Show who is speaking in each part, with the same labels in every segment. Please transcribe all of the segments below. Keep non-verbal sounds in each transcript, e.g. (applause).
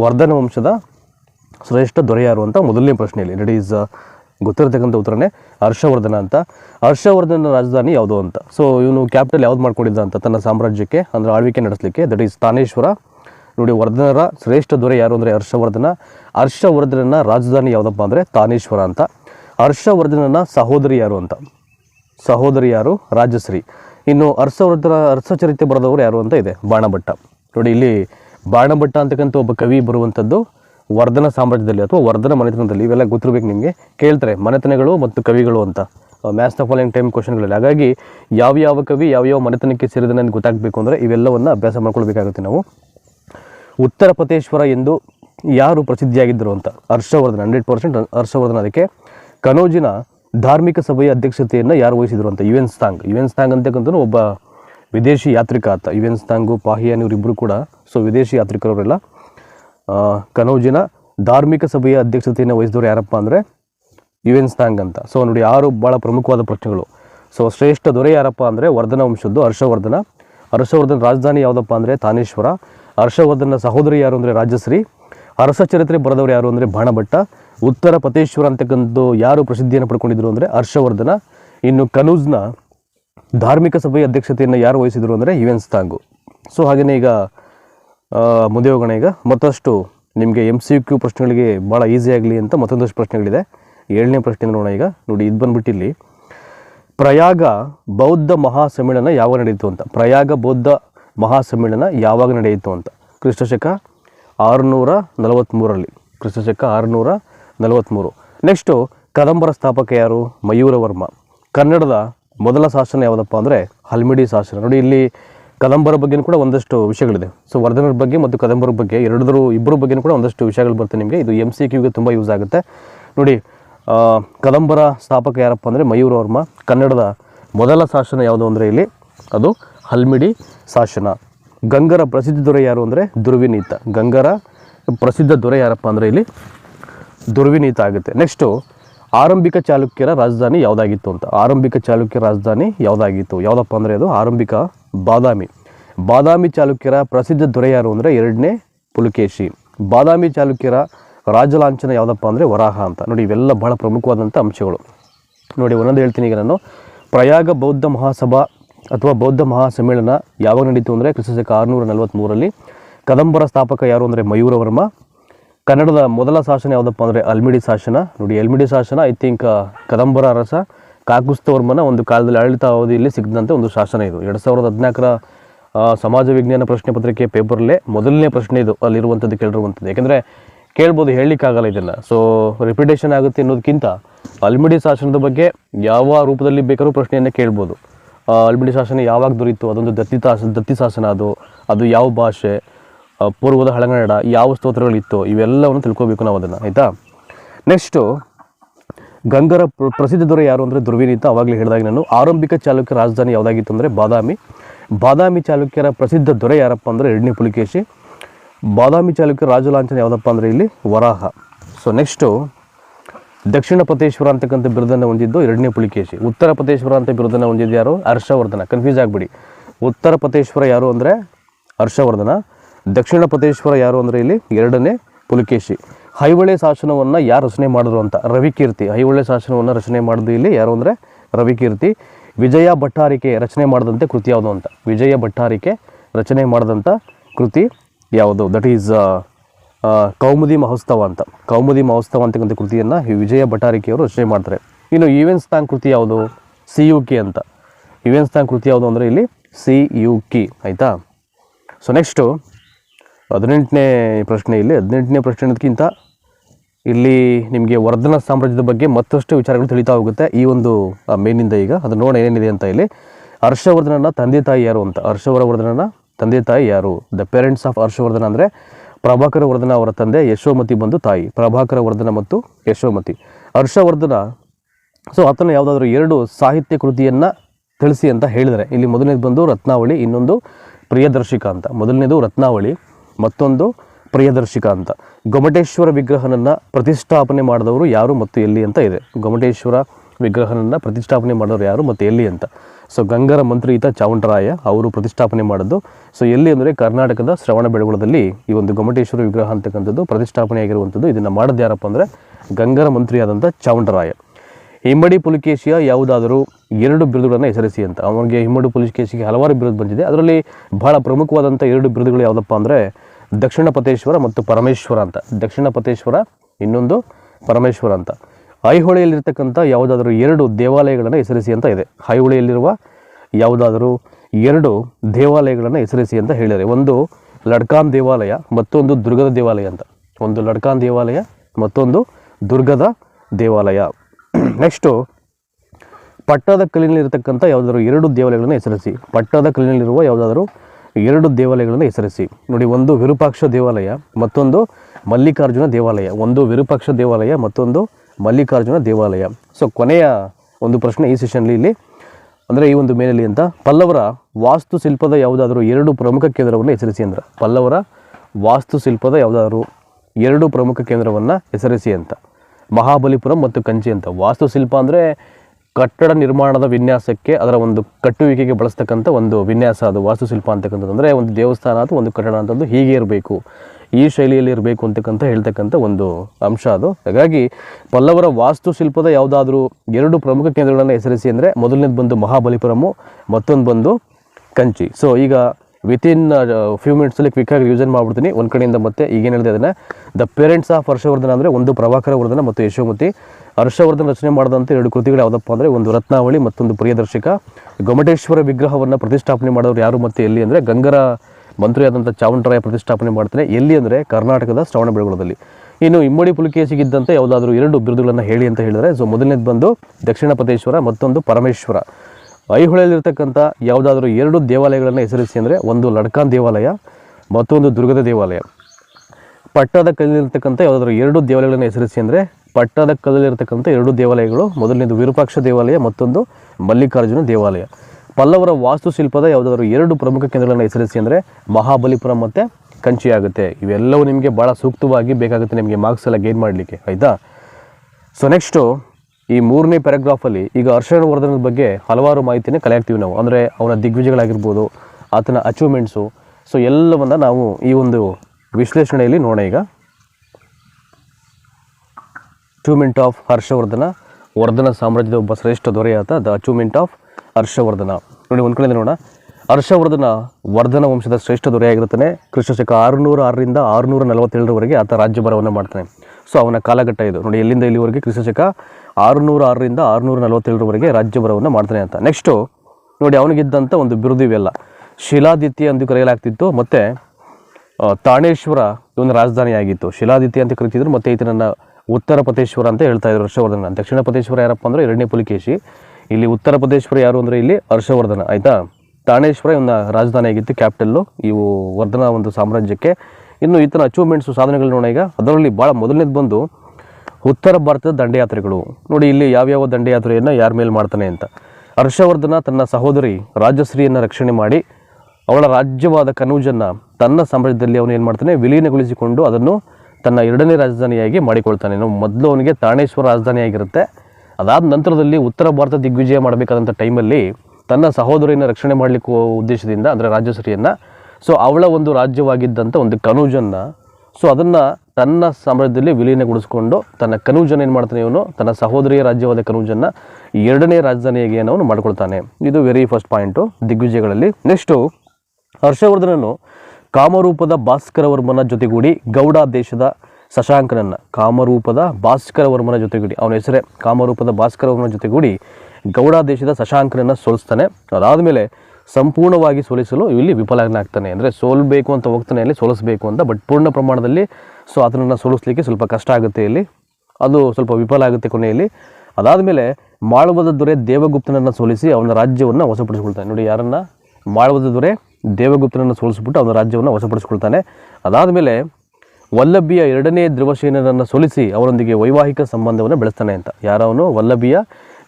Speaker 1: ವರ್ಧನ ವಂಶದ ಶ್ರೇಷ್ಠ ದೊರೆಯಾರು ಅಂತ ಮೊದಲನೇ ಪ್ರಶ್ನೆಯಲ್ಲಿ. ದಟ್ ಈಸ್ ಗೊತ್ತಿರತಕ್ಕಂಥ ಉತ್ತರನೇ ಹರ್ಷವರ್ಧನ ಅಂತ. ಹರ್ಷವರ್ಧನ ರಾಜಧಾನಿ ಯಾವುದು ಅಂತ? ಸೊ ಇವನು ಕ್ಯಾಪಿಟಲ್ ಯಾವ್ದು ಮಾಡ್ಕೊಂಡಿದ್ದ ಅಂತ? ತನ್ನ ಸಾಮ್ರಾಜ್ಯಕ್ಕೆ, ಅಂದರೆ ಆಳ್ವಿಕೆ ನಡೆಸಲಿಕ್ಕೆ. ದಟ್ ಈಸ್ ತಾನೇಶ್ವರ ನೋಡಿ, ವರ್ಧನರ ಶ್ರೇಷ್ಠ ದೊರೆ ಯಾರು ಅಂದರೆ ಹರ್ಷವರ್ಧನ. ಹರ್ಷವರ್ಧನನ ರಾಜಧಾನಿ ಯಾವುದಪ್ಪ ಅಂದರೆ ತಾನೇಶ್ವರ ಅಂತ. ಹರ್ಷವರ್ಧನನ ಸಹೋದರಿ ಯಾರು ಅಂತ? ಸಹೋದರಿ ಯಾರು? ರಾಜಶ್ರೀ. ಇನ್ನು ಹರ್ಷವರ್ಧನ ಹರ್ಷಚರಿತ್ರೆ ಬರೆದವರು ಯಾರು ಅಂತ ಇದೆ? ಬಾಣಭಟ್ಟ. ನೋಡಿ, ಇಲ್ಲಿ ಬಾಣಭಟ್ಟ ಅಂತಕ್ಕಂಥ ಒಬ್ಬ ಕವಿ ಬರುವಂಥದ್ದು ವರ್ಧನ ಸಾಮ್ರಾಜ್ಯದಲ್ಲಿ ಅಥವಾ ವರ್ಧನ ಮನೆತನದಲ್ಲಿ, ಇವೆಲ್ಲ ಗೊತ್ತಿರಬೇಕು ನಿಮಗೆ. ಕೇಳ್ತಾರೆ, ಮನೆತನಗಳು ಮತ್ತು ಕವಿಗಳು ಅಂತ. ಮ್ಯಾಥ್ಸ್ ಫಾಲೋಯಿಂಗ್ ಟೈಮ್ ಕ್ವಶನ್ಗಳಲ್ಲಿ ಹಾಗಾಗಿ ಯಾವ ಯಾವ ಕವಿ ಯಾವ ಯಾವ ಮನೆತನಕ್ಕೆ ಸೇರಿದನೆ ನನಗೆ ಗೊತ್ತಾಗಬೇಕು ಅಂದರೆ ಇವೆಲ್ಲವನ್ನು ಅಭ್ಯಾಸ ಮಾಡ್ಕೊಳ್ಬೇಕಾಗುತ್ತೆ ನಾವು. ಉತ್ತರ ಪತೇಶ್ವರ ಎಂದು ಯಾರು ಪ್ರಸಿದ್ಧಿಯಾಗಿದ್ದರು ಅಂತ? Harshavardhan, hundred percent Harshavardhan. ಅದಕ್ಕೆ ಕನೋಜಿನ ಧಾರ್ಮಿಕ ಸಭೆಯ ಅಧ್ಯಕ್ಷತೆಯನ್ನು ಯಾರು ವಹಿಸಿದರು ಅಂತ? ಯುವೆನ್ ಸ್ಟಾಂಗ್. ಯುವೆನ್ ಸ್ಟಾಂಗ್ ಅಂತಕ್ಕಂಥ ಒಬ್ಬ ವಿದೇಶಿ ಯಾತ್ರಿಕ ಆತ ಯುವೆನ್ ಸ್ತಾಂಗು ಪಾಹಿಯಾನ್ ಇವರಿಬ್ಬರು ಕೂಡ ಸೊ ವಿದೇಶಿ ಯಾತ್ರಿಕರವರೆಲ್ಲ ಕನೌಜಿನ ಧಾರ್ಮಿಕ ಸಭೆಯ ಅಧ್ಯಕ್ಷತೆಯನ್ನು ವಹಿಸಿದವರು ಯಾರಪ್ಪ ಅಂದರೆ ಯುವೆನ್ ಸ್ತಾಂಗ್ ಅಂತ. ಸೊ ನೋಡಿ, ಆರು ಭಾಳ ಪ್ರಮುಖವಾದ ಪ್ರಶ್ನೆಗಳು. ಸೊ ಶ್ರೇಷ್ಠ ದೊರೆ ಯಾರಪ್ಪ ಅಂದರೆ ವರ್ಧನ ವಂಶದ್ದು, ಹರ್ಷವರ್ಧನ. ಹರ್ಷವರ್ಧನ ರಾಜಧಾನಿ ಯಾವುದಪ್ಪ ಅಂದರೆ ತಾನೇಶ್ವರ. ಹರ್ಷವರ್ಧನ ಸಹೋದರಿ ಯಾರು ಅಂದರೆ ರಾಜಶ್ರೀ. ಅರಸ ಚರಿತ್ರೆ ಬರೆದವರು ಯಾರು ಅಂದರೆ ಬಾಣಭಟ್ಟ. ಉತ್ತರ ಪತೇಶ್ವರ ಅಂತಕ್ಕಂಥ ಯಾರು ಪ್ರಸಿದ್ಧಿಯನ್ನು ಪಡ್ಕೊಂಡಿದ್ರು ಅಂದರೆ ಹರ್ಷವರ್ಧನ. ಇನ್ನು ಕನೂಜ್ನ ಧಾರ್ಮಿಕ ಸಭೆಯ ಅಧ್ಯಕ್ಷತೆಯನ್ನು ಯಾರು ವಹಿಸಿದರು ಅಂದರೆ ಯುವೆನ್ ಸ್ತಾಂಗು ಸೊ ಹಾಗೆಯೇ ಈಗ ಹೋಗೋಣ ಈಗ. ಮತ್ತಷ್ಟು ನಿಮಗೆ ಎಂ ಸಿ ಕ್ಯೂ ಪ್ರಶ್ನೆಗಳಿಗೆ ಭಾಳ ಈಸಿ ಆಗಲಿ ಅಂತ ಮತ್ತೊಂದಷ್ಟು ಪ್ರಶ್ನೆಗಳಿದೆ. ಏಳನೇ ಪ್ರಶ್ನೆ ನೋಡೋಣ ಈಗ. ನೋಡಿ, ಇದು ಬಂದ್ಬಿಟ್ಟು ಇಲ್ಲಿ. ಪ್ರಯಾಗ ಬೌದ್ಧ ಮಹಾಸಮ್ಮೇಳನ ಯಾವಾಗ ನಡೆಯಿತು ಅಂತ. ಪ್ರಯಾಗ ಬೌದ್ಧ ಮಹಾಸಮ್ಮೇಳನ ಯಾವಾಗ ನಡೆಯಿತು ಅಂತ. ಕ್ರಿಸ್ತಶಕ ಆರುನೂರ ನಲವತ್ತ್ಮೂರರಲ್ಲಿ ಕ್ರಿಸ್ತಶಕ ಆರುನೂರ ನಲವತ್ತ್ಮೂರು ನೆಕ್ಸ್ಟು ಕದಂಬರ ಸ್ಥಾಪಕ ಯಾರು? ಮಯೂರವರ್ಮ ಕನ್ನಡದ ಮೊದಲ ಶಾಸನ ಯಾವುದಪ್ಪ ಅಂದರೆ ಹಲ್ಮಿಡಿ ಶಾಸನ. ನೋಡಿ, ಇಲ್ಲಿ ಕದಂಬರ ಬಗ್ಗೆನೂ ಕೂಡ ಒಂದಷ್ಟು ವಿಷಯಗಳಿದೆ. ಸೊ ವರ್ಧನರ ಬಗ್ಗೆ ಮತ್ತು ಕದಂಬರ ಬಗ್ಗೆ ಎರಡರ ಇಬ್ಬರ ಬಗ್ಗೆನೂ ಕೂಡ ಒಂದಷ್ಟು ವಿಷಯಗಳು ಬರ್ತವೆ ನಿಮಗೆ. ಇದು ಎಂ ಸಿ ಕ್ಯೂಗೆ ತುಂಬ ಯೂಸ್ ಆಗುತ್ತೆ. ನೋಡಿ ಕದಂಬರ ಸ್ಥಾಪಕ ಯಾರಪ್ಪ ಅಂದರೆ ಮಯೂರವರ್ಮ ಕನ್ನಡದ ಮೊದಲ ಶಾಸನ ಯಾವುದು ಅಂದರೆ ಇಲ್ಲಿ ಅದು ಹಲ್ಮಿಡಿ ಶಾಸನ. ಗಂಗರ ಪ್ರಸಿದ್ಧ ದೊರೆ ಯಾರು ಅಂದರೆ ದುರ್ವಿನೀತ. ಗಂಗರ ಪ್ರಸಿದ್ಧ ದೊರೆ ಯಾರಪ್ಪ ಅಂದರೆ ಇಲ್ಲಿ ದುರ್ವಿನೀತ ಆಗುತ್ತೆ. ನೆಕ್ಸ್ಟು ಆರಂಭಿಕ ಚಾಲುಕ್ಯರ ರಾಜಧಾನಿ ಯಾವುದಾಗಿತ್ತು ಅಂತ? ಆರಂಭಿಕ ಚಾಲುಕ್ಯ ರಾಜಧಾನಿ ಯಾವುದಾಗಿತ್ತು? ಯಾವುದಪ್ಪ ಅಂದರೆ ಅದು ಆರಂಭಿಕ ಬಾದಾಮಿ. ಬಾದಾಮಿ ಚಾಲುಕ್ಯರ ಪ್ರಸಿದ್ಧ ದೊರೆ ಯಾರು ಅಂದರೆ ಎರಡನೇ ಪುಲಕೇಶಿ. ಬಾದಾಮಿ ಚಾಲುಕ್ಯರ ರಾಜಲಾಂಛನ ಯಾವುದಪ್ಪ ಅಂದರೆ ವರಾಹ ಅಂತ. ನೋಡಿ, ಇವೆಲ್ಲ ಬಹಳ ಪ್ರಮುಖವಾದಂಥ ಅಂಶಗಳು. ನೋಡಿ, ಒಂದೊಂದು ಹೇಳ್ತೀನಿ ಈಗ ನಾನು. ಪ್ರಯಾಗ ಬೌದ್ಧ ಮಹಾಸಭಾ ಅಥವಾ ಬೌದ್ಧ ಮಹಾಸಮ್ಮೇಳನ ಯಾವಾಗ ನಡೀತು ಅಂದರೆ ಕ್ರಿಸ್ತಶಕ ಆರುನೂರ ನಲವತ್ತ್ಮೂರರಲ್ಲಿ ಕದಂಬರ ಸ್ಥಾಪಕ ಯಾರು ಅಂದರೆ ಮಯೂರವರ್ಮ ಕನ್ನಡದ ಮೊದಲ ಶಾಸನ ಯಾವುದಪ್ಪ ಅಂದರೆ ಅಲ್ಮಿಡಿ ಶಾಸನ. ನೋಡಿ, ಅಲ್ಮಿಡಿ ಶಾಸನ ಐ ಥಿಂಕ್ ಕದಂಬರ ಅರಸ, ಕಾಕುಸ್ತವರ್ಮನ ಒಂದು ಕಾಲದಲ್ಲಿ ಆಡಳಿತ ಅವಧಿಯಲ್ಲಿ ಸಿಗದಂತೆ ಒಂದು ಶಾಸನ ಇದು. ಎರಡು ಸಾವಿರದ ಹದಿನಾಲ್ಕರ ಸಮಾಜ ವಿಜ್ಞಾನ ಪ್ರಶ್ನೆ ಪತ್ರಿಕೆ ಪೇಪರಲ್ಲೇ ಮೊದಲನೇ ಪ್ರಶ್ನೆ ಇದು ಅಲ್ಲಿರುವಂಥದ್ದು ಕೇಳಿರುವಂಥದ್ದು. ಯಾಕೆಂದರೆ ಕೇಳ್ಬೋದು, ಹೇಳಲಿಕ್ಕಾಗಲ್ಲ ಇದನ್ನು. ಸೊ ರಿಪಿಟೇಷನ್ ಆಗುತ್ತೆ ಅನ್ನೋದಕ್ಕಿಂತ ಅಲ್ಮಿಡಿ ಶಾಸನದ ಬಗ್ಗೆ ಯಾವ ರೂಪದಲ್ಲಿ ಬೇಕಾದ್ರೂ ಪ್ರಶ್ನೆಯನ್ನು ಕೇಳ್ಬೋದು. ಅಲ್ಮಿಡಿ ಶಾಸನ ಯಾವಾಗ ದೊರೀತು? ಅದೊಂದು ದತ್ತಿ ದತ್ತಿ ಶಾಸನ ಅದು. ಅದು ಯಾವ ಭಾಷೆ? ಪೂರ್ವದ ಹಳಗನ್ನಡ ಯಾವ ಸ್ತೋತ್ರಗಳಿತ್ತು, ಇವೆಲ್ಲವನ್ನು ತಿಳ್ಕೊಬೇಕು ನಾವು ಅದನ್ನು, ಆಯಿತಾ? ನೆಕ್ಸ್ಟು ಗಂಗರ ಪ್ರಸಿದ್ಧ ದೊರೆ ಯಾರು ಅಂದರೆ ದುರ್ವಿನೀತ ಅವಾಗಲೇ ಹೇಳಿದಾಗ ನಾನು. ಆರಂಭಿಕ ಚಾಲುಕ್ಯ ರಾಜಧಾನಿ ಯಾವುದಾಗಿತ್ತು ಅಂದರೆ ಬಾದಾಮಿ. ಬಾದಾಮಿ ಚಾಲುಕ್ಯರ ಪ್ರಸಿದ್ಧ ದೊರೆ ಯಾರಪ್ಪ ಅಂದರೆ ಎರಡನೇ ಪುಲಿಕೇಶಿ. ಬಾದಾಮಿ ಚಾಲುಕ್ಯ ರಾಜಲಾಂಛನ ಯಾವುದಪ್ಪ ಅಂದರೆ ಇಲ್ಲಿ ವರಾಹ. ಸೊ ನೆಕ್ಸ್ಟು ದಕ್ಷಿಣ ಪತೇಶ್ವರ ಅಂತಕ್ಕಂಥ ಬಿರುದನ್ನು ಹೊಂದಿದ್ದು ಎರಡನೇ ಪುಲಿಕೇಶಿ. ಉತ್ತರ ಪ್ರದೇಶ್ವರ ಅಂತ ಬಿರುದನ್ನು ಹೊಂದಿದ್ದು ಯಾರು? ಹರ್ಷವರ್ಧನ. ಕನ್ಫ್ಯೂಸ್ ಆಗಿಬಿಡಿ. ಉತ್ತರ ಪತೇಶ್ವರ ಯಾರು ಅಂದರೆ ಹರ್ಷವರ್ಧನ. ದಕ್ಷಿಣ ಪ್ರದೇಶ್ವರ ಯಾರು ಅಂದರೆ ಇಲ್ಲಿ ಎರಡನೇ ಪುಲಿಕೇಶಿ. ಹೈವಳೆ ಶಾಸನವನ್ನು ಯಾರು ರಚನೆ ಮಾಡಿದ್ರು ಅಂತ? ರವಿಕೀರ್ತಿ. ಹೈವಳೆ ಶಾಸನವನ್ನು ರಚನೆ ಮಾಡಿದ್ದು ಇಲ್ಲಿ ಯಾರು ಅಂದರೆ ರವಿಕೀರ್ತಿ. ವಿಜಯ ಭಟ್ಟಾರಿಕೆ ರಚನೆ ಮಾಡಿದಂಥ ಕೃತಿ ಯಾವುದು ಅಂತ? ವಿಜಯ ಭಟ್ಟಾರಿಕೆ ರಚನೆ ಮಾಡಿದಂಥ ಕೃತಿ ಯಾವುದು? ದಟ್ ಈಸ್ ಕೌಮುದಿ ಮಹೋತ್ಸವ ಅಂತ. ಕೌಮುದಿ ಮಹೋತ್ಸವ ಅಂತಕ್ಕಂಥ ಕೃತಿಯನ್ನು ವಿಜಯ ಭಟ್ಟಾರಿಕೆಯವರು ರಚನೆ ಮಾಡ್ತಾರೆ. ಇನ್ನು ಈವೆನ್ಸ್ ತಾಂಗ್ ಕೃತಿ ಯಾವುದು? ಸಿ ಯು ಕೆ ಅಂತ. ಈವೆನ್ಸ್ ತಾಂಗ್ ಕೃತಿ ಯಾವುದು ಅಂದರೆ ಇಲ್ಲಿ ಸಿ ಯು ಕಿ. ಆಯಿತಾ? ಸೊ ನೆಕ್ಸ್ಟು ಹದಿನೆಂಟನೇ ಪ್ರಶ್ನೆ ಇಲ್ಲಿ. ಹದಿನೆಂಟನೇ ಪ್ರಶ್ನೆ ಅನ್ನೋದಕ್ಕಿಂತ ಇಲ್ಲಿ ನಿಮಗೆ ವರ್ಧನ ಸಾಮ್ರಾಜ್ಯದ ಬಗ್ಗೆ ಮತ್ತಷ್ಟು ವಿಚಾರಗಳು ತಿಳಿತಾ ಹೋಗುತ್ತೆ. ಈ ಒಂದು ಮೇನಿಂದ ಈಗ. ಅದು ನೋಡೋಣ ಏನೇನಿದೆ ಅಂತ ಇಲ್ಲಿ ಹರ್ಷವರ್ಧನನ ತಂದೆ ತಾಯಿ ಯಾರು ಅಂತ. ಹರ್ಷವರವರ್ಧನನ ತಂದೆ ತಾಯಿ ಯಾರು? ದ ಪೇರೆಂಟ್ಸ್ ಆಫ್ ಹರ್ಷವರ್ಧನ ಅಂದರೆ ಪ್ರಭಾಕರ ವರ್ಧನ ಅವರ ತಂದೆ ಯಶೋಮತಿ ಬಂದು ತಾಯಿ. ಪ್ರಭಾಕರ ವರ್ಧನ ಮತ್ತು ಯಶೋಮತಿ. ಹರ್ಷವರ್ಧನ, ಸೊ ಆತನ ಯಾವುದಾದ್ರೂ ಎರಡು ಸಾಹಿತ್ಯ ಕೃತಿಯನ್ನು ತಿಳಿಸಿ ಅಂತ ಹೇಳಿದರೆ. ಇಲ್ಲಿ ಮೊದಲನೇದು ಬಂದು ರತ್ನಾವಳಿ, ಇನ್ನೊಂದು ಪ್ರಿಯದರ್ಶಿಕ ಅಂತ. ಮೊದಲನೇದು ರತ್ನಾವಳಿ. ಮತ್ತೊಂದು ಪ್ರಿಯದರ್ಶಿಕ ಅಂತ. ಗೊಮಟೇಶ್ವರ ವಿಗ್ರಹನನ್ನು ಪ್ರತಿಷ್ಠಾಪನೆ ಮಾಡಿದವರು ಯಾರು ಮತ್ತು ಎಲ್ಲಿ ಅಂತ ಇದೆ. ಗೊಮಟೇಶ್ವರ ವಿಗ್ರಹನನ್ನು ಪ್ರತಿಷ್ಠಾಪನೆ ಮಾಡೋರು ಯಾರು ಮತ್ತು ಎಲ್ಲಿ ಅಂತ. ಸೊ ಗಂಗರ ಮಂತ್ರಿ ಈತ ಚಾವುಂಡರಾಯ ಅವರು ಪ್ರತಿಷ್ಠಾಪನೆ ಮಾಡಿದ್ದು. ಸೊ ಎಲ್ಲಿ ಅಂದರೆ ಕರ್ನಾಟಕದ ಶ್ರವಣ ಬೆಳಗುಳದಲ್ಲಿ ಈ ಒಂದು ಗೊಮಟೇಶ್ವರ ವಿಗ್ರಹ ಅಂತಕ್ಕಂಥದ್ದು ಪ್ರತಿಷ್ಠಾಪನೆ ಆಗಿರುವಂಥದ್ದು ಇದನ್ನು ಮಾಡೋದು ಯಾರಪ್ಪ ಅಂದರೆ ಗಂಗರ ಮಂತ್ರಿಯಾದಂಥ ಚಾವುಂಡರಾಯ ಹಿಮ್ಮಡಿ ಪುಲಿಕೇಶಿಯ ಯಾವುದಾದರೂ ಎರಡು ಬಿರುದುಗಳನ್ನು ಹೆಸರಿಸಿ ಅಂತ. ಅವನಿಗೆ ಹಿಮ್ಮಡಿ ಪುಲಿಕೇಶಿಗೆ ಹಲವಾರು ಬಿರುದು ಬಂದಿದೆ. ಅದರಲ್ಲಿ ಬಹಳ ಪ್ರಮುಖವಾದಂಥ ಎರಡು ಬಿರುದುಗಳು ಯಾವುದಪ್ಪ ಅಂದರೆ ದಕ್ಷಿಣ ಪತೇಶ್ವರ ಮತ್ತು ಪರಮೇಶ್ವರ ಅಂತ. ದಕ್ಷಿಣ ಪತೇಶ್ವರ ಇನ್ನೊಂದು ಪರಮೇಶ್ವರ ಅಂತ. ಐಹೊಳೆಯಲ್ಲಿರ್ತಕ್ಕಂಥ ಯಾವುದಾದರೂ ಎರಡು ದೇವಾಲಯಗಳನ್ನು ಹೆಸರಿಸಿ ಅಂತ ಇದೆ. ಐಹೊಳೆಯಲ್ಲಿರುವ ಯಾವುದಾದರೂ ಎರಡು ದೇವಾಲಯಗಳನ್ನು ಹೆಸರಿಸಿ ಅಂತ ಹೇಳಿದರೆ ಒಂದು ಲಡ್ಕಾನ್ ದೇವಾಲಯ, ಮತ್ತೊಂದು ದುರ್ಗದ ದೇವಾಲಯ ಅಂತ. ಒಂದು ಲಡ್ಕಾನ್ ದೇವಾಲಯ, ಮತ್ತೊಂದು ದುರ್ಗದ ದೇವಾಲಯ. (clears throat) ನೆಕ್ಸ್ಟು ಪಟ್ಟದ ಕಲ್ಲಿನಲ್ಲಿರತಕ್ಕಂಥ ಯಾವುದಾದ್ರು ಎರಡು ದೇವಾಲಯಗಳನ್ನು ಹೆಸರಿಸಿ. ಪಟ್ಟದ ಕಲ್ಲಿನಲ್ಲಿರುವ ಯಾವುದಾದರೂ ಎರಡು ದೇವಾಲಯಗಳನ್ನು ಹೆಸರಿಸಿ. ನೋಡಿ, ಒಂದು ವಿರೂಪಾಕ್ಷ ದೇವಾಲಯ, ಮತ್ತೊಂದು ಮಲ್ಲಿಕಾರ್ಜುನ ದೇವಾಲಯ. ಒಂದು ವಿರೂಪಾಕ್ಷ ದೇವಾಲಯ, ಮತ್ತೊಂದು ಮಲ್ಲಿಕಾರ್ಜುನ ದೇವಾಲಯ. ಸೊ ಕೊನೆಯ ಒಂದು ಪ್ರಶ್ನೆ ಈ ಸೆಷನ್ಲಿ ಇಲ್ಲಿ. ಅಂದರೆ ಈ ಒಂದು ಮೇಲಲ್ಲಿ ಅಂತ, ಪಲ್ಲವರ ವಾಸ್ತುಶಿಲ್ಪದ ಯಾವುದಾದರೂ ಎರಡು ಪ್ರಮುಖ ಕೇಂದ್ರವನ್ನು ಹೆಸರಿಸಿ ಅಂದ್ರೆ. ಪಲ್ಲವರ ವಾಸ್ತುಶಿಲ್ಪದ ಯಾವುದಾದ್ರು ಎರಡು ಪ್ರಮುಖ ಕೇಂದ್ರವನ್ನು ಹೆಸರಿಸಿ ಅಂತ. ಮಹಾಬಲಿಪುರಂ ಮತ್ತು ಕಂಚಿ ಅಂತ. ವಾಸ್ತುಶಿಲ್ಪ ಅಂದರೆ ಕಟ್ಟಡ ನಿರ್ಮಾಣದ ವಿನ್ಯಾಸಕ್ಕೆ ಅದರ ಒಂದು ಕಟ್ಟುವಿಕೆಗೆ ಬಳಸ್ತಕ್ಕಂಥ ಒಂದು ವಿನ್ಯಾಸ ಅದು, ವಾಸ್ತುಶಿಲ್ಪ ಅಂತಕ್ಕಂಥದ್ದು. ಅಂದರೆ ಒಂದು ದೇವಸ್ಥಾನ ಅಥವಾ ಒಂದು ಕಟ್ಟಡ ಅಂತಂದು ಹೀಗೆ ಇರಬೇಕು. ಈ ಶೈಲಿಯಲ್ಲಿ ಇರಬೇಕು ಅಂತಕ್ಕಂಥ ಹೇಳ್ತಕ್ಕಂಥ ಒಂದು ಅಂಶ ಅದು. ಹಾಗಾಗಿ ಪಲ್ಲವರ ವಾಸ್ತುಶಿಲ್ಪದ ಯಾವುದಾದ್ರೂ ಎರಡು ಪ್ರಮುಖ ಕೇಂದ್ರಗಳನ್ನು ಹೆಸರಿಸಿ ಅಂದರೆ ಮೊದಲನೇದು ಬಂದು ಮಹಾಬಲಿಪುರಮು, ಮತ್ತೊಂದು ಬಂದು ಕಂಚಿ. ಸೊ ಈಗ ವಿತಿನ್ ಫ್ಯೂ ಮಿನಿಟ್ಸಲ್ಲಿ ಕ್ವಿಕ್ಕಾಗಿ ರಿವಿಷನ್ ಮಾಡ್ಬಿಡ್ತೀನಿ. ಒಂದು ಕಡೆಯಿಂದ ಮತ್ತೆ ಈಗೇನು ಹೇಳಿದೆ ಅದನ್ನು ದ ಪೇರೆಂಟ್ಸ್ ಆಫ್ ಹರ್ಷವರ್ಧನ ಅಂದರೆ ಒಂದು ಪ್ರಭಾಕರ ವರ್ಧನ ಮತ್ತು ಯಶೋಮತಿ. ಹರ್ಷವರ್ಧನ ರಚನೆ ಮಾಡಿದಂಥ ಎರಡು ಕೃತಿಗಳು ಯಾವುದಪ್ಪ ಅಂದರೆ ಒಂದು ರತ್ನಾವಳಿ ಮತ್ತೊಂದು ಪ್ರಿಯದರ್ಶಕ. ಗೊಮಟೇಶ್ವರ ವಿಗ್ರಹವನ್ನು ಪ್ರತಿಷ್ಠಾಪನೆ ಮಾಡೋರು ಯಾರು ಮತ್ತು ಎಲ್ಲಿ ಅಂದರೆ ಗಂಗರ ಮಂತ್ರಿಯಾದಂಥ ಚಾವಣರಾಯ ಪ್ರತಿಷ್ಠಾಪನೆ ಮಾಡ್ತಾನೆ ಎಲ್ಲಿ ಅಂದರೆ ಕರ್ನಾಟಕದ ಶ್ರವಣ ಬೆಳಗೊಳದಲ್ಲಿ ಇನ್ನು ಇಮ್ಮಡಿ ಪುಲಿಕೇಶಿಗಿದ್ದಂತೆ ಯಾವುದಾದ್ರೂ ಎರಡು ಬಿರುದುಗಳನ್ನು ಹೇಳಿ ಅಂತ ಹೇಳಿದರೆ ಸೊ ಮೊದಲನೇದು ಬಂದು ದಕ್ಷಿಣ ಪದೇಶ್ವರ ಮತ್ತೊಂದು ಪರಮೇಶ್ವರ. ಐಹೊಳೆಯಲ್ಲಿರ್ತಕ್ಕಂಥ ಯಾವುದಾದ್ರೂ ಎರಡು ದೇವಾಲಯಗಳನ್ನು ಹೆಸರಿಸಿ ಅಂದರೆ ಒಂದು ಲಡ್ಕಾನ್ ದೇವಾಲಯ ಮತ್ತೊಂದು ದುರ್ಗದ ದೇವಾಲಯ. ಪಟ್ಟದ ಕಲ್ಲಿರ್ತಕ್ಕಂಥ ಯಾವುದಾದ್ರೂ ಎರಡು ದೇವಾಲಯಗಳನ್ನು ಹೆಸರಿಸಿ ಅಂದರೆ ಪಟ್ಟದ ಕಲ್ಲಲ್ಲಿರ್ತಕ್ಕಂಥ ಎರಡು ದೇವಾಲಯಗಳು. ಮೊದಲನೇದು ವಿರೂಪಾಕ್ಷ ದೇವಾಲಯ, ಮತ್ತೊಂದು ಮಲ್ಲಿಕಾರ್ಜುನ ದೇವಾಲಯ. ಪಲ್ಲವರ ವಾಸ್ತುಶಿಲ್ಪದ ಯಾವುದಾದ್ರೂ ಎರಡು ಪ್ರಮುಖ ಕೇಂದ್ರಗಳನ್ನು ಹೆಸರಿಸಿ ಅಂದರೆ ಮಹಾಬಲಿಪುರಂ ಮತ್ತು ಕಂಚಿ ಆಗುತ್ತೆ ಇವೆಲ್ಲವೂ ನಿಮಗೆ ಭಾಳ ಸೂಕ್ತವಾಗಿ ಬೇಕಾಗುತ್ತೆ, ನಿಮಗೆ ಮಾರ್ಕ್ಸ್ ಎಲ್ಲ ಗೇನ್ ಮಾಡಲಿಕ್ಕೆ. ಆಯಿತಾ? ಸೊ ನೆಕ್ಸ್ಟು ಈ ಮೂರನೇ ಪ್ಯಾರಾಗ್ರಾಫಲ್ಲಿ ಈಗ ಹರ್ಷವರ್ಧನದ ಬಗ್ಗೆ ಹಲವಾರು ಮಾಹಿತಿನ ಕಲೆ ಹಾಕ್ತೀವಿ ನಾವು. ಅಂದರೆ ಅವನ ದಿಗ್ವಿಜಯಗಳಾಗಿರ್ಬೋದು, ಆತನ ಅಚೀವ್ಮೆಂಟ್ಸು ಸೊ ಎಲ್ಲವನ್ನು ನಾವು ಈ ಒಂದು ವಿಶ್ಲೇಷಣೆಯಲ್ಲಿ ನೋಡೋಣ ಈಗ. ಅಚೀವ್ಮೆಂಟ್ ಆಫ್ ಹರ್ಷವರ್ಧನ, ವರ್ಧನ ಸಾಮ್ರಾಜ್ಯದ ಒಬ್ಬ ಶ್ರೇಷ್ಠ ದೊರೆಯಾತ ದ ಅಚೀವ್ಮೆಂಟ್ ಆಫ್ ಹರ್ಷವರ್ಧನ. ನೋಡಿ, ಒಂದು ಕಡೆಯಿಂದ ನೋಡೋಣ. ಹರ್ಷವರ್ಧನ ವರ್ಧನ ವಂಶದ ಶ್ರೇಷ್ಠ ದೊರೆಯಾಗಿರ್ತಾನೆ ಕ್ರಿಸ್ತಶಕ ಆರುನೂರ ಆರರಿಂದ ಆರುನೂರ ನಲವತ್ತೇಳರವರೆಗೆ ಆತ ರಾಜ್ಯಭಾರವನ್ನು ಮಾಡ್ತಾನೆ. ಸೊ ಅವನ ಕಾಲಘಟ್ಟ ಇದು. ನೋಡಿ, ಎಲ್ಲಿಂದ ಇಲ್ಲಿವರೆಗೆ ಕ್ರಿಸ್ತಶಕ ಆರುನೂರ ಆರರಿಂದ ಆರುನೂರ ನಲವತ್ತೇಳರವರೆಗೆ ರಾಜ್ಯಭರವನ್ನು ಮಾಡ್ತಾನೆ ಅಂತ. ನೆಕ್ಸ್ಟು ನೋಡಿ ಅವನಿಗಿದ್ದಂಥ ಒಂದು ಬಿರುದು ಇವೆಲ್ಲ. ಶಿಲಾದಿತ್ಯ ಎಂದು ಕರೆಯಲಾಗ್ತಿತ್ತು, ಮತ್ತು ತಾಣೇಶ್ವರ ಇವನ ರಾಜಧಾನಿಯಾಗಿತ್ತು. ಶಿಲಾದಿತ್ಯ ಅಂತ ಕರಿತಿದ್ರು, ಮತ್ತು ನನ್ನ ಉತ್ತರ ಪ್ರದೇಶ್ವರ ಅಂತ ಹೇಳ್ತಾ ಇದ್ರು ಹರ್ಷವರ್ಧನ. ದಕ್ಷಿಣ ಪ್ರದೇಶ್ವರ ಯಾರಪ್ಪ ಅಂದರೆ ಎರಡನೇ ಪುಲಿಕೇಶಿ. ಇಲ್ಲಿ ಉತ್ತರ ಪ್ರದೇಶ್ವರ ಯಾರು ಅಂದರೆ ಇಲ್ಲಿ ಹರ್ಷವರ್ಧನ. ಆಯಿತಾ? ತಾಣೇಶ್ವರ ಇವನ ರಾಜಧಾನಿಯಾಗಿತ್ತು ಕ್ಯಾಪಿಟಲ್ಲು. ಇವು ವರ್ಧನ ಒಂದು ಸಾಮ್ರಾಜ್ಯಕ್ಕೆ. ಇನ್ನು ಈತನ ಅಚೀವ್ಮೆಂಟ್ಸು ಸಾಧನೆಗಳು ನೋಡೋಣ ಈಗ. ಅದರಲ್ಲಿ ಭಾಳ ಮೊದಲನೇದು ಬಂದು ಉತ್ತರ ಭಾರತದ ದಂಡಯಾತ್ರೆಗಳು. ನೋಡಿ, ಇಲ್ಲಿ ಯಾವ್ಯಾವ ದಂಡಯಾತ್ರೆಯನ್ನು ಯಾರ ಮೇಲೆ ಮಾಡ್ತಾನೆ ಅಂತ. ಹರ್ಷವರ್ಧನ ತನ್ನ ಸಹೋದರಿ ರಾಜಶ್ರೀಯನ್ನು ರಕ್ಷಣೆ ಮಾಡಿ, ಅವಳ ರಾಜ್ಯವಾದ ಕನೂಜನ್ನು ತನ್ನ ಸಾಮ್ರಾಜ್ಯದಲ್ಲಿ ಅವನು ಏನು ಮಾಡ್ತಾನೆ? ವಿಲೀನಗೊಳಿಸಿಕೊಂಡು ಅದನ್ನು ತನ್ನ ಎರಡನೇ ರಾಜಧಾನಿಯಾಗಿ ಮಾಡಿಕೊಳ್ತಾನೆ. ಮೊದಲು ಅವನಿಗೆ ತಾಣೇಶ್ವರ ರಾಜಧಾನಿಯಾಗಿರುತ್ತೆ. ಅದಾದ ನಂತರದಲ್ಲಿ ಉತ್ತರ ಭಾರತ ದಿಗ್ವಿಜಯ ಮಾಡಬೇಕಾದಂಥ ಟೈಮಲ್ಲಿ ತನ್ನ ಸಹೋದರಿಯನ್ನು ರಕ್ಷಣೆ ಮಾಡಲಿಕ್ಕೆ ಉದ್ದೇಶದಿಂದ, ಅಂದರೆ ರಾಜಶ್ರೀಯನ್ನು, ಸೊ ಅವಳ ಒಂದು ರಾಜ್ಯವಾಗಿದ್ದಂಥ ಒಂದು ಕನೂಜನ್ನು, ಸೊ ಅದನ್ನು ತನ್ನ ಸಾಮ್ರಾಜ್ಯದಲ್ಲಿ ವಿಲೀನಗೊಳಿಸಿಕೊಂಡು ತನ್ನ ಕನೂಜನ ಏನು ಮಾಡ್ತಾನೆ ಇವನು? ತನ್ನ ಸಹೋದರಿಯ ರಾಜ್ಯವಾದ ಕನೂಜನ್ನು ಎರಡನೇ ರಾಜಧಾನಿಯಾಗಿ ಅವನು ಮಾಡ್ಕೊಳ್ತಾನೆ. ಇದು ವೆರಿ ಫಸ್ಟ್ ಪಾಯಿಂಟು ದಿಗ್ವಿಜಯಗಳಲ್ಲಿ ನೆಕ್ಸ್ಟು ಹರ್ಷವರ್ಧನನು ಕಾಮರೂಪದ ಭಾಸ್ಕರವರ್ಮನ ಜೊತೆಗೂಡಿ ಗೌಡ ದೇಶದ ಶಶಾಂಕನನ್ನು, ಕಾಮರೂಪದ ಭಾಸ್ಕರವರ್ಮನ ಜೊತೆಗೂಡಿ, ಅವನ ಹೆಸರೇ ಕಾಮರೂಪದ ಭಾಸ್ಕರವರ್ಮನ ಜೊತೆಗೂಡಿ ಗೌಡ ದೇಶದ ಶಶಾಂಕನನ್ನು ಸೋಲಿಸ್ತಾನೆ. ಅದಾದಮೇಲೆ ಸಂಪೂರ್ಣವಾಗಿ ಸೋಲಿಸಲು ಇಲ್ಲಿ ವಿಫಲನಾಗ್ತಾನೆ ಅಂದರೆ ಸೋಲಬೇಕು ಅಂತ ಹೋಗ್ತಾನೆ ಇಲ್ಲಿ ಸೋಲಿಸಬೇಕು ಅಂತ ಬಟ್ ಪೂರ್ಣ ಪ್ರಮಾಣದಲ್ಲಿ ಸೊ ಅದನ್ನು ಸೋಲಿಸ್ಲಿಕ್ಕೆ ಸ್ವಲ್ಪ ಕಷ್ಟ ಆಗುತ್ತೆ ಇಲ್ಲಿ. ಅದು ಸ್ವಲ್ಪ ವಿಫಲ ಆಗುತ್ತೆ ಕೊನೆಯಲ್ಲಿ. ಅದಾದಮೇಲೆ ಮಾಳವದ ದೊರೆ ದೇವಗುಪ್ತನನ್ನು ಸೋಲಿಸಿ ಅವನ ರಾಜ್ಯವನ್ನು ವಶಪಡಿಸಿಕೊಳ್ತಾನೆ. ನೋಡಿ ಯಾರನ್ನ? ಮಾಳವದ ದೊರೆ ದೇವಗುಪ್ತನನ್ನು ಸೋಲಿಸ್ಬಿಟ್ಟು ಅವನ ರಾಜ್ಯವನ್ನು ವಶಪಡಿಸಿಕೊಳ್ತಾನೆ. ಅದಾದಮೇಲೆ ವಲ್ಲಭಿಯ ಎರಡನೇ ಧ್ರುವಸೇನರನ್ನು ಸೋಲಿಸಿ ಅವರೊಂದಿಗೆ ವೈವಾಹಿಕ ಸಂಬಂಧವನ್ನು ಬೆಳೆಸ್ತಾನೆ ಅಂತ. ಯಾರವನು? ವಲ್ಲಭಿಯ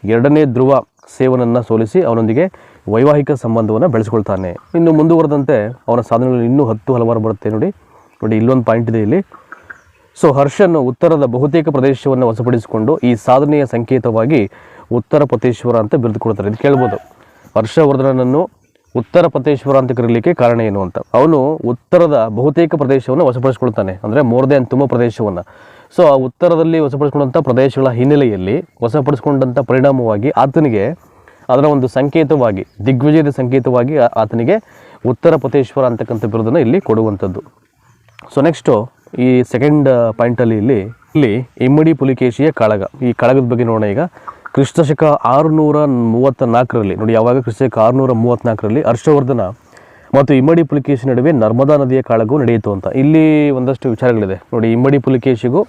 Speaker 1: ಎರಡನೇ ಧ್ರುವ ಸೇವನನ್ನು ಸೋಲಿಸಿ ಅವನೊಂದಿಗೆ ವೈವಾಹಿಕ ಸಂಬಂಧವನ್ನು ಬೆಳೆಸ್ಕೊಳ್ತಾನೆ. ಇನ್ನು ಮುಂದುವರೆದಂತೆ ಅವನ ಸಾಧನೆಗಳು ಇನ್ನೂ ಹತ್ತು ಹಲವಾರು ಬರುತ್ತೆ ನೋಡಿ. ನೋಡಿ, ಇಲ್ಲೊಂದು ಪಾಯಿಂಟ್ ಇದೆ ಇಲ್ಲಿ. ಸೊ ಹರ್ಷನ್ನು ಉತ್ತರದ ಬಹುತೇಕ ಪ್ರದೇಶವನ್ನು ವಶಪಡಿಸಿಕೊಂಡು ಈ ಸಾಧನೆಯ ಸಂಕೇತವಾಗಿ ಉತ್ತರ ಪತೇಶ್ವರ ಅಂತ ಬಿರಿದುಕೊಳ್ತಾರೆ. ಇದು ಕೇಳ್ಬೋದು. ಹರ್ಷವರ್ಧನನನ್ನು ಉತ್ತರ ಪತೇಶ್ವರ ಅಂತ ಕರೀಲಿಕ್ಕೆ ಕಾರಣ ಏನು ಅಂತ. ಅವನು ಉತ್ತರದ ಬಹುತೇಕ ಪ್ರದೇಶವನ್ನು ವಶಪಡಿಸ್ಕೊಳ್ತಾನೆ. ಅಂದರೆ ಮೋರ್ ದೆನ್ ತುಂಬ ಪ್ರದೇಶವನ್ನು. ಸೊ ಆ ಉತ್ತರದಲ್ಲಿ ವಶಪಡಿಸ್ಕೊಂಡಂಥ ಪ್ರದೇಶಗಳ ಹಿನ್ನೆಲೆಯಲ್ಲಿ ವಶಪಡಿಸ್ಕೊಂಡಂಥ ಪರಿಣಾಮವಾಗಿ ಆತನಿಗೆ ಅದರ ಒಂದು ಸಂಕೇತವಾಗಿ, ದಿಗ್ವಿಜಯದ ಸಂಕೇತವಾಗಿ ಆತನಿಗೆ ಉತ್ತರ ಪತೇಶ್ವರ ಅಂತಕ್ಕಂಥ ಬಿರುದನ್ನು ಇಲ್ಲಿ ಕೊಡುವಂಥದ್ದು. ಸೊ ನೆಕ್ಸ್ಟು ಈ ಸೆಕೆಂಡ್ ಪಾಯಿಂಟಲ್ಲಿ ಇಲ್ಲಿ ಇಲ್ಲಿ ಇಮ್ಮಡಿ ಪುಲಿಕೇಶಿಯ ಕಾಳಗ. ಈ ಕಾಳಗದ ಬಗ್ಗೆ ನೋಡೋಣ ಈಗ. ಕ್ರಿಸ್ತಶಕ ಆರುನೂರ ಮೂವತ್ತ ನಾಲ್ಕರಲ್ಲಿ ನೋಡಿ ಯಾವಾಗ ಕ್ರಿಸ್ತಶಕ ಆರುನೂರ ಮೂವತ್ತ್ನಾಲ್ಕರಲ್ಲಿ ಹರ್ಷವರ್ಧನ ಮತ್ತು ಇಮ್ಮಡಿ ಪುಲಿಕೇಶಿ ನಡುವೆ ನರ್ಮದಾ ನದಿಯ ಕಾಳಗವು ನಡೆಯಿತು ಅಂತ. ಇಲ್ಲಿ ಒಂದಷ್ಟು ವಿಚಾರಗಳಿದೆ. ನೋಡಿ, ಇಮ್ಮಡಿ ಪುಲಿಕೇಶಿಗೂ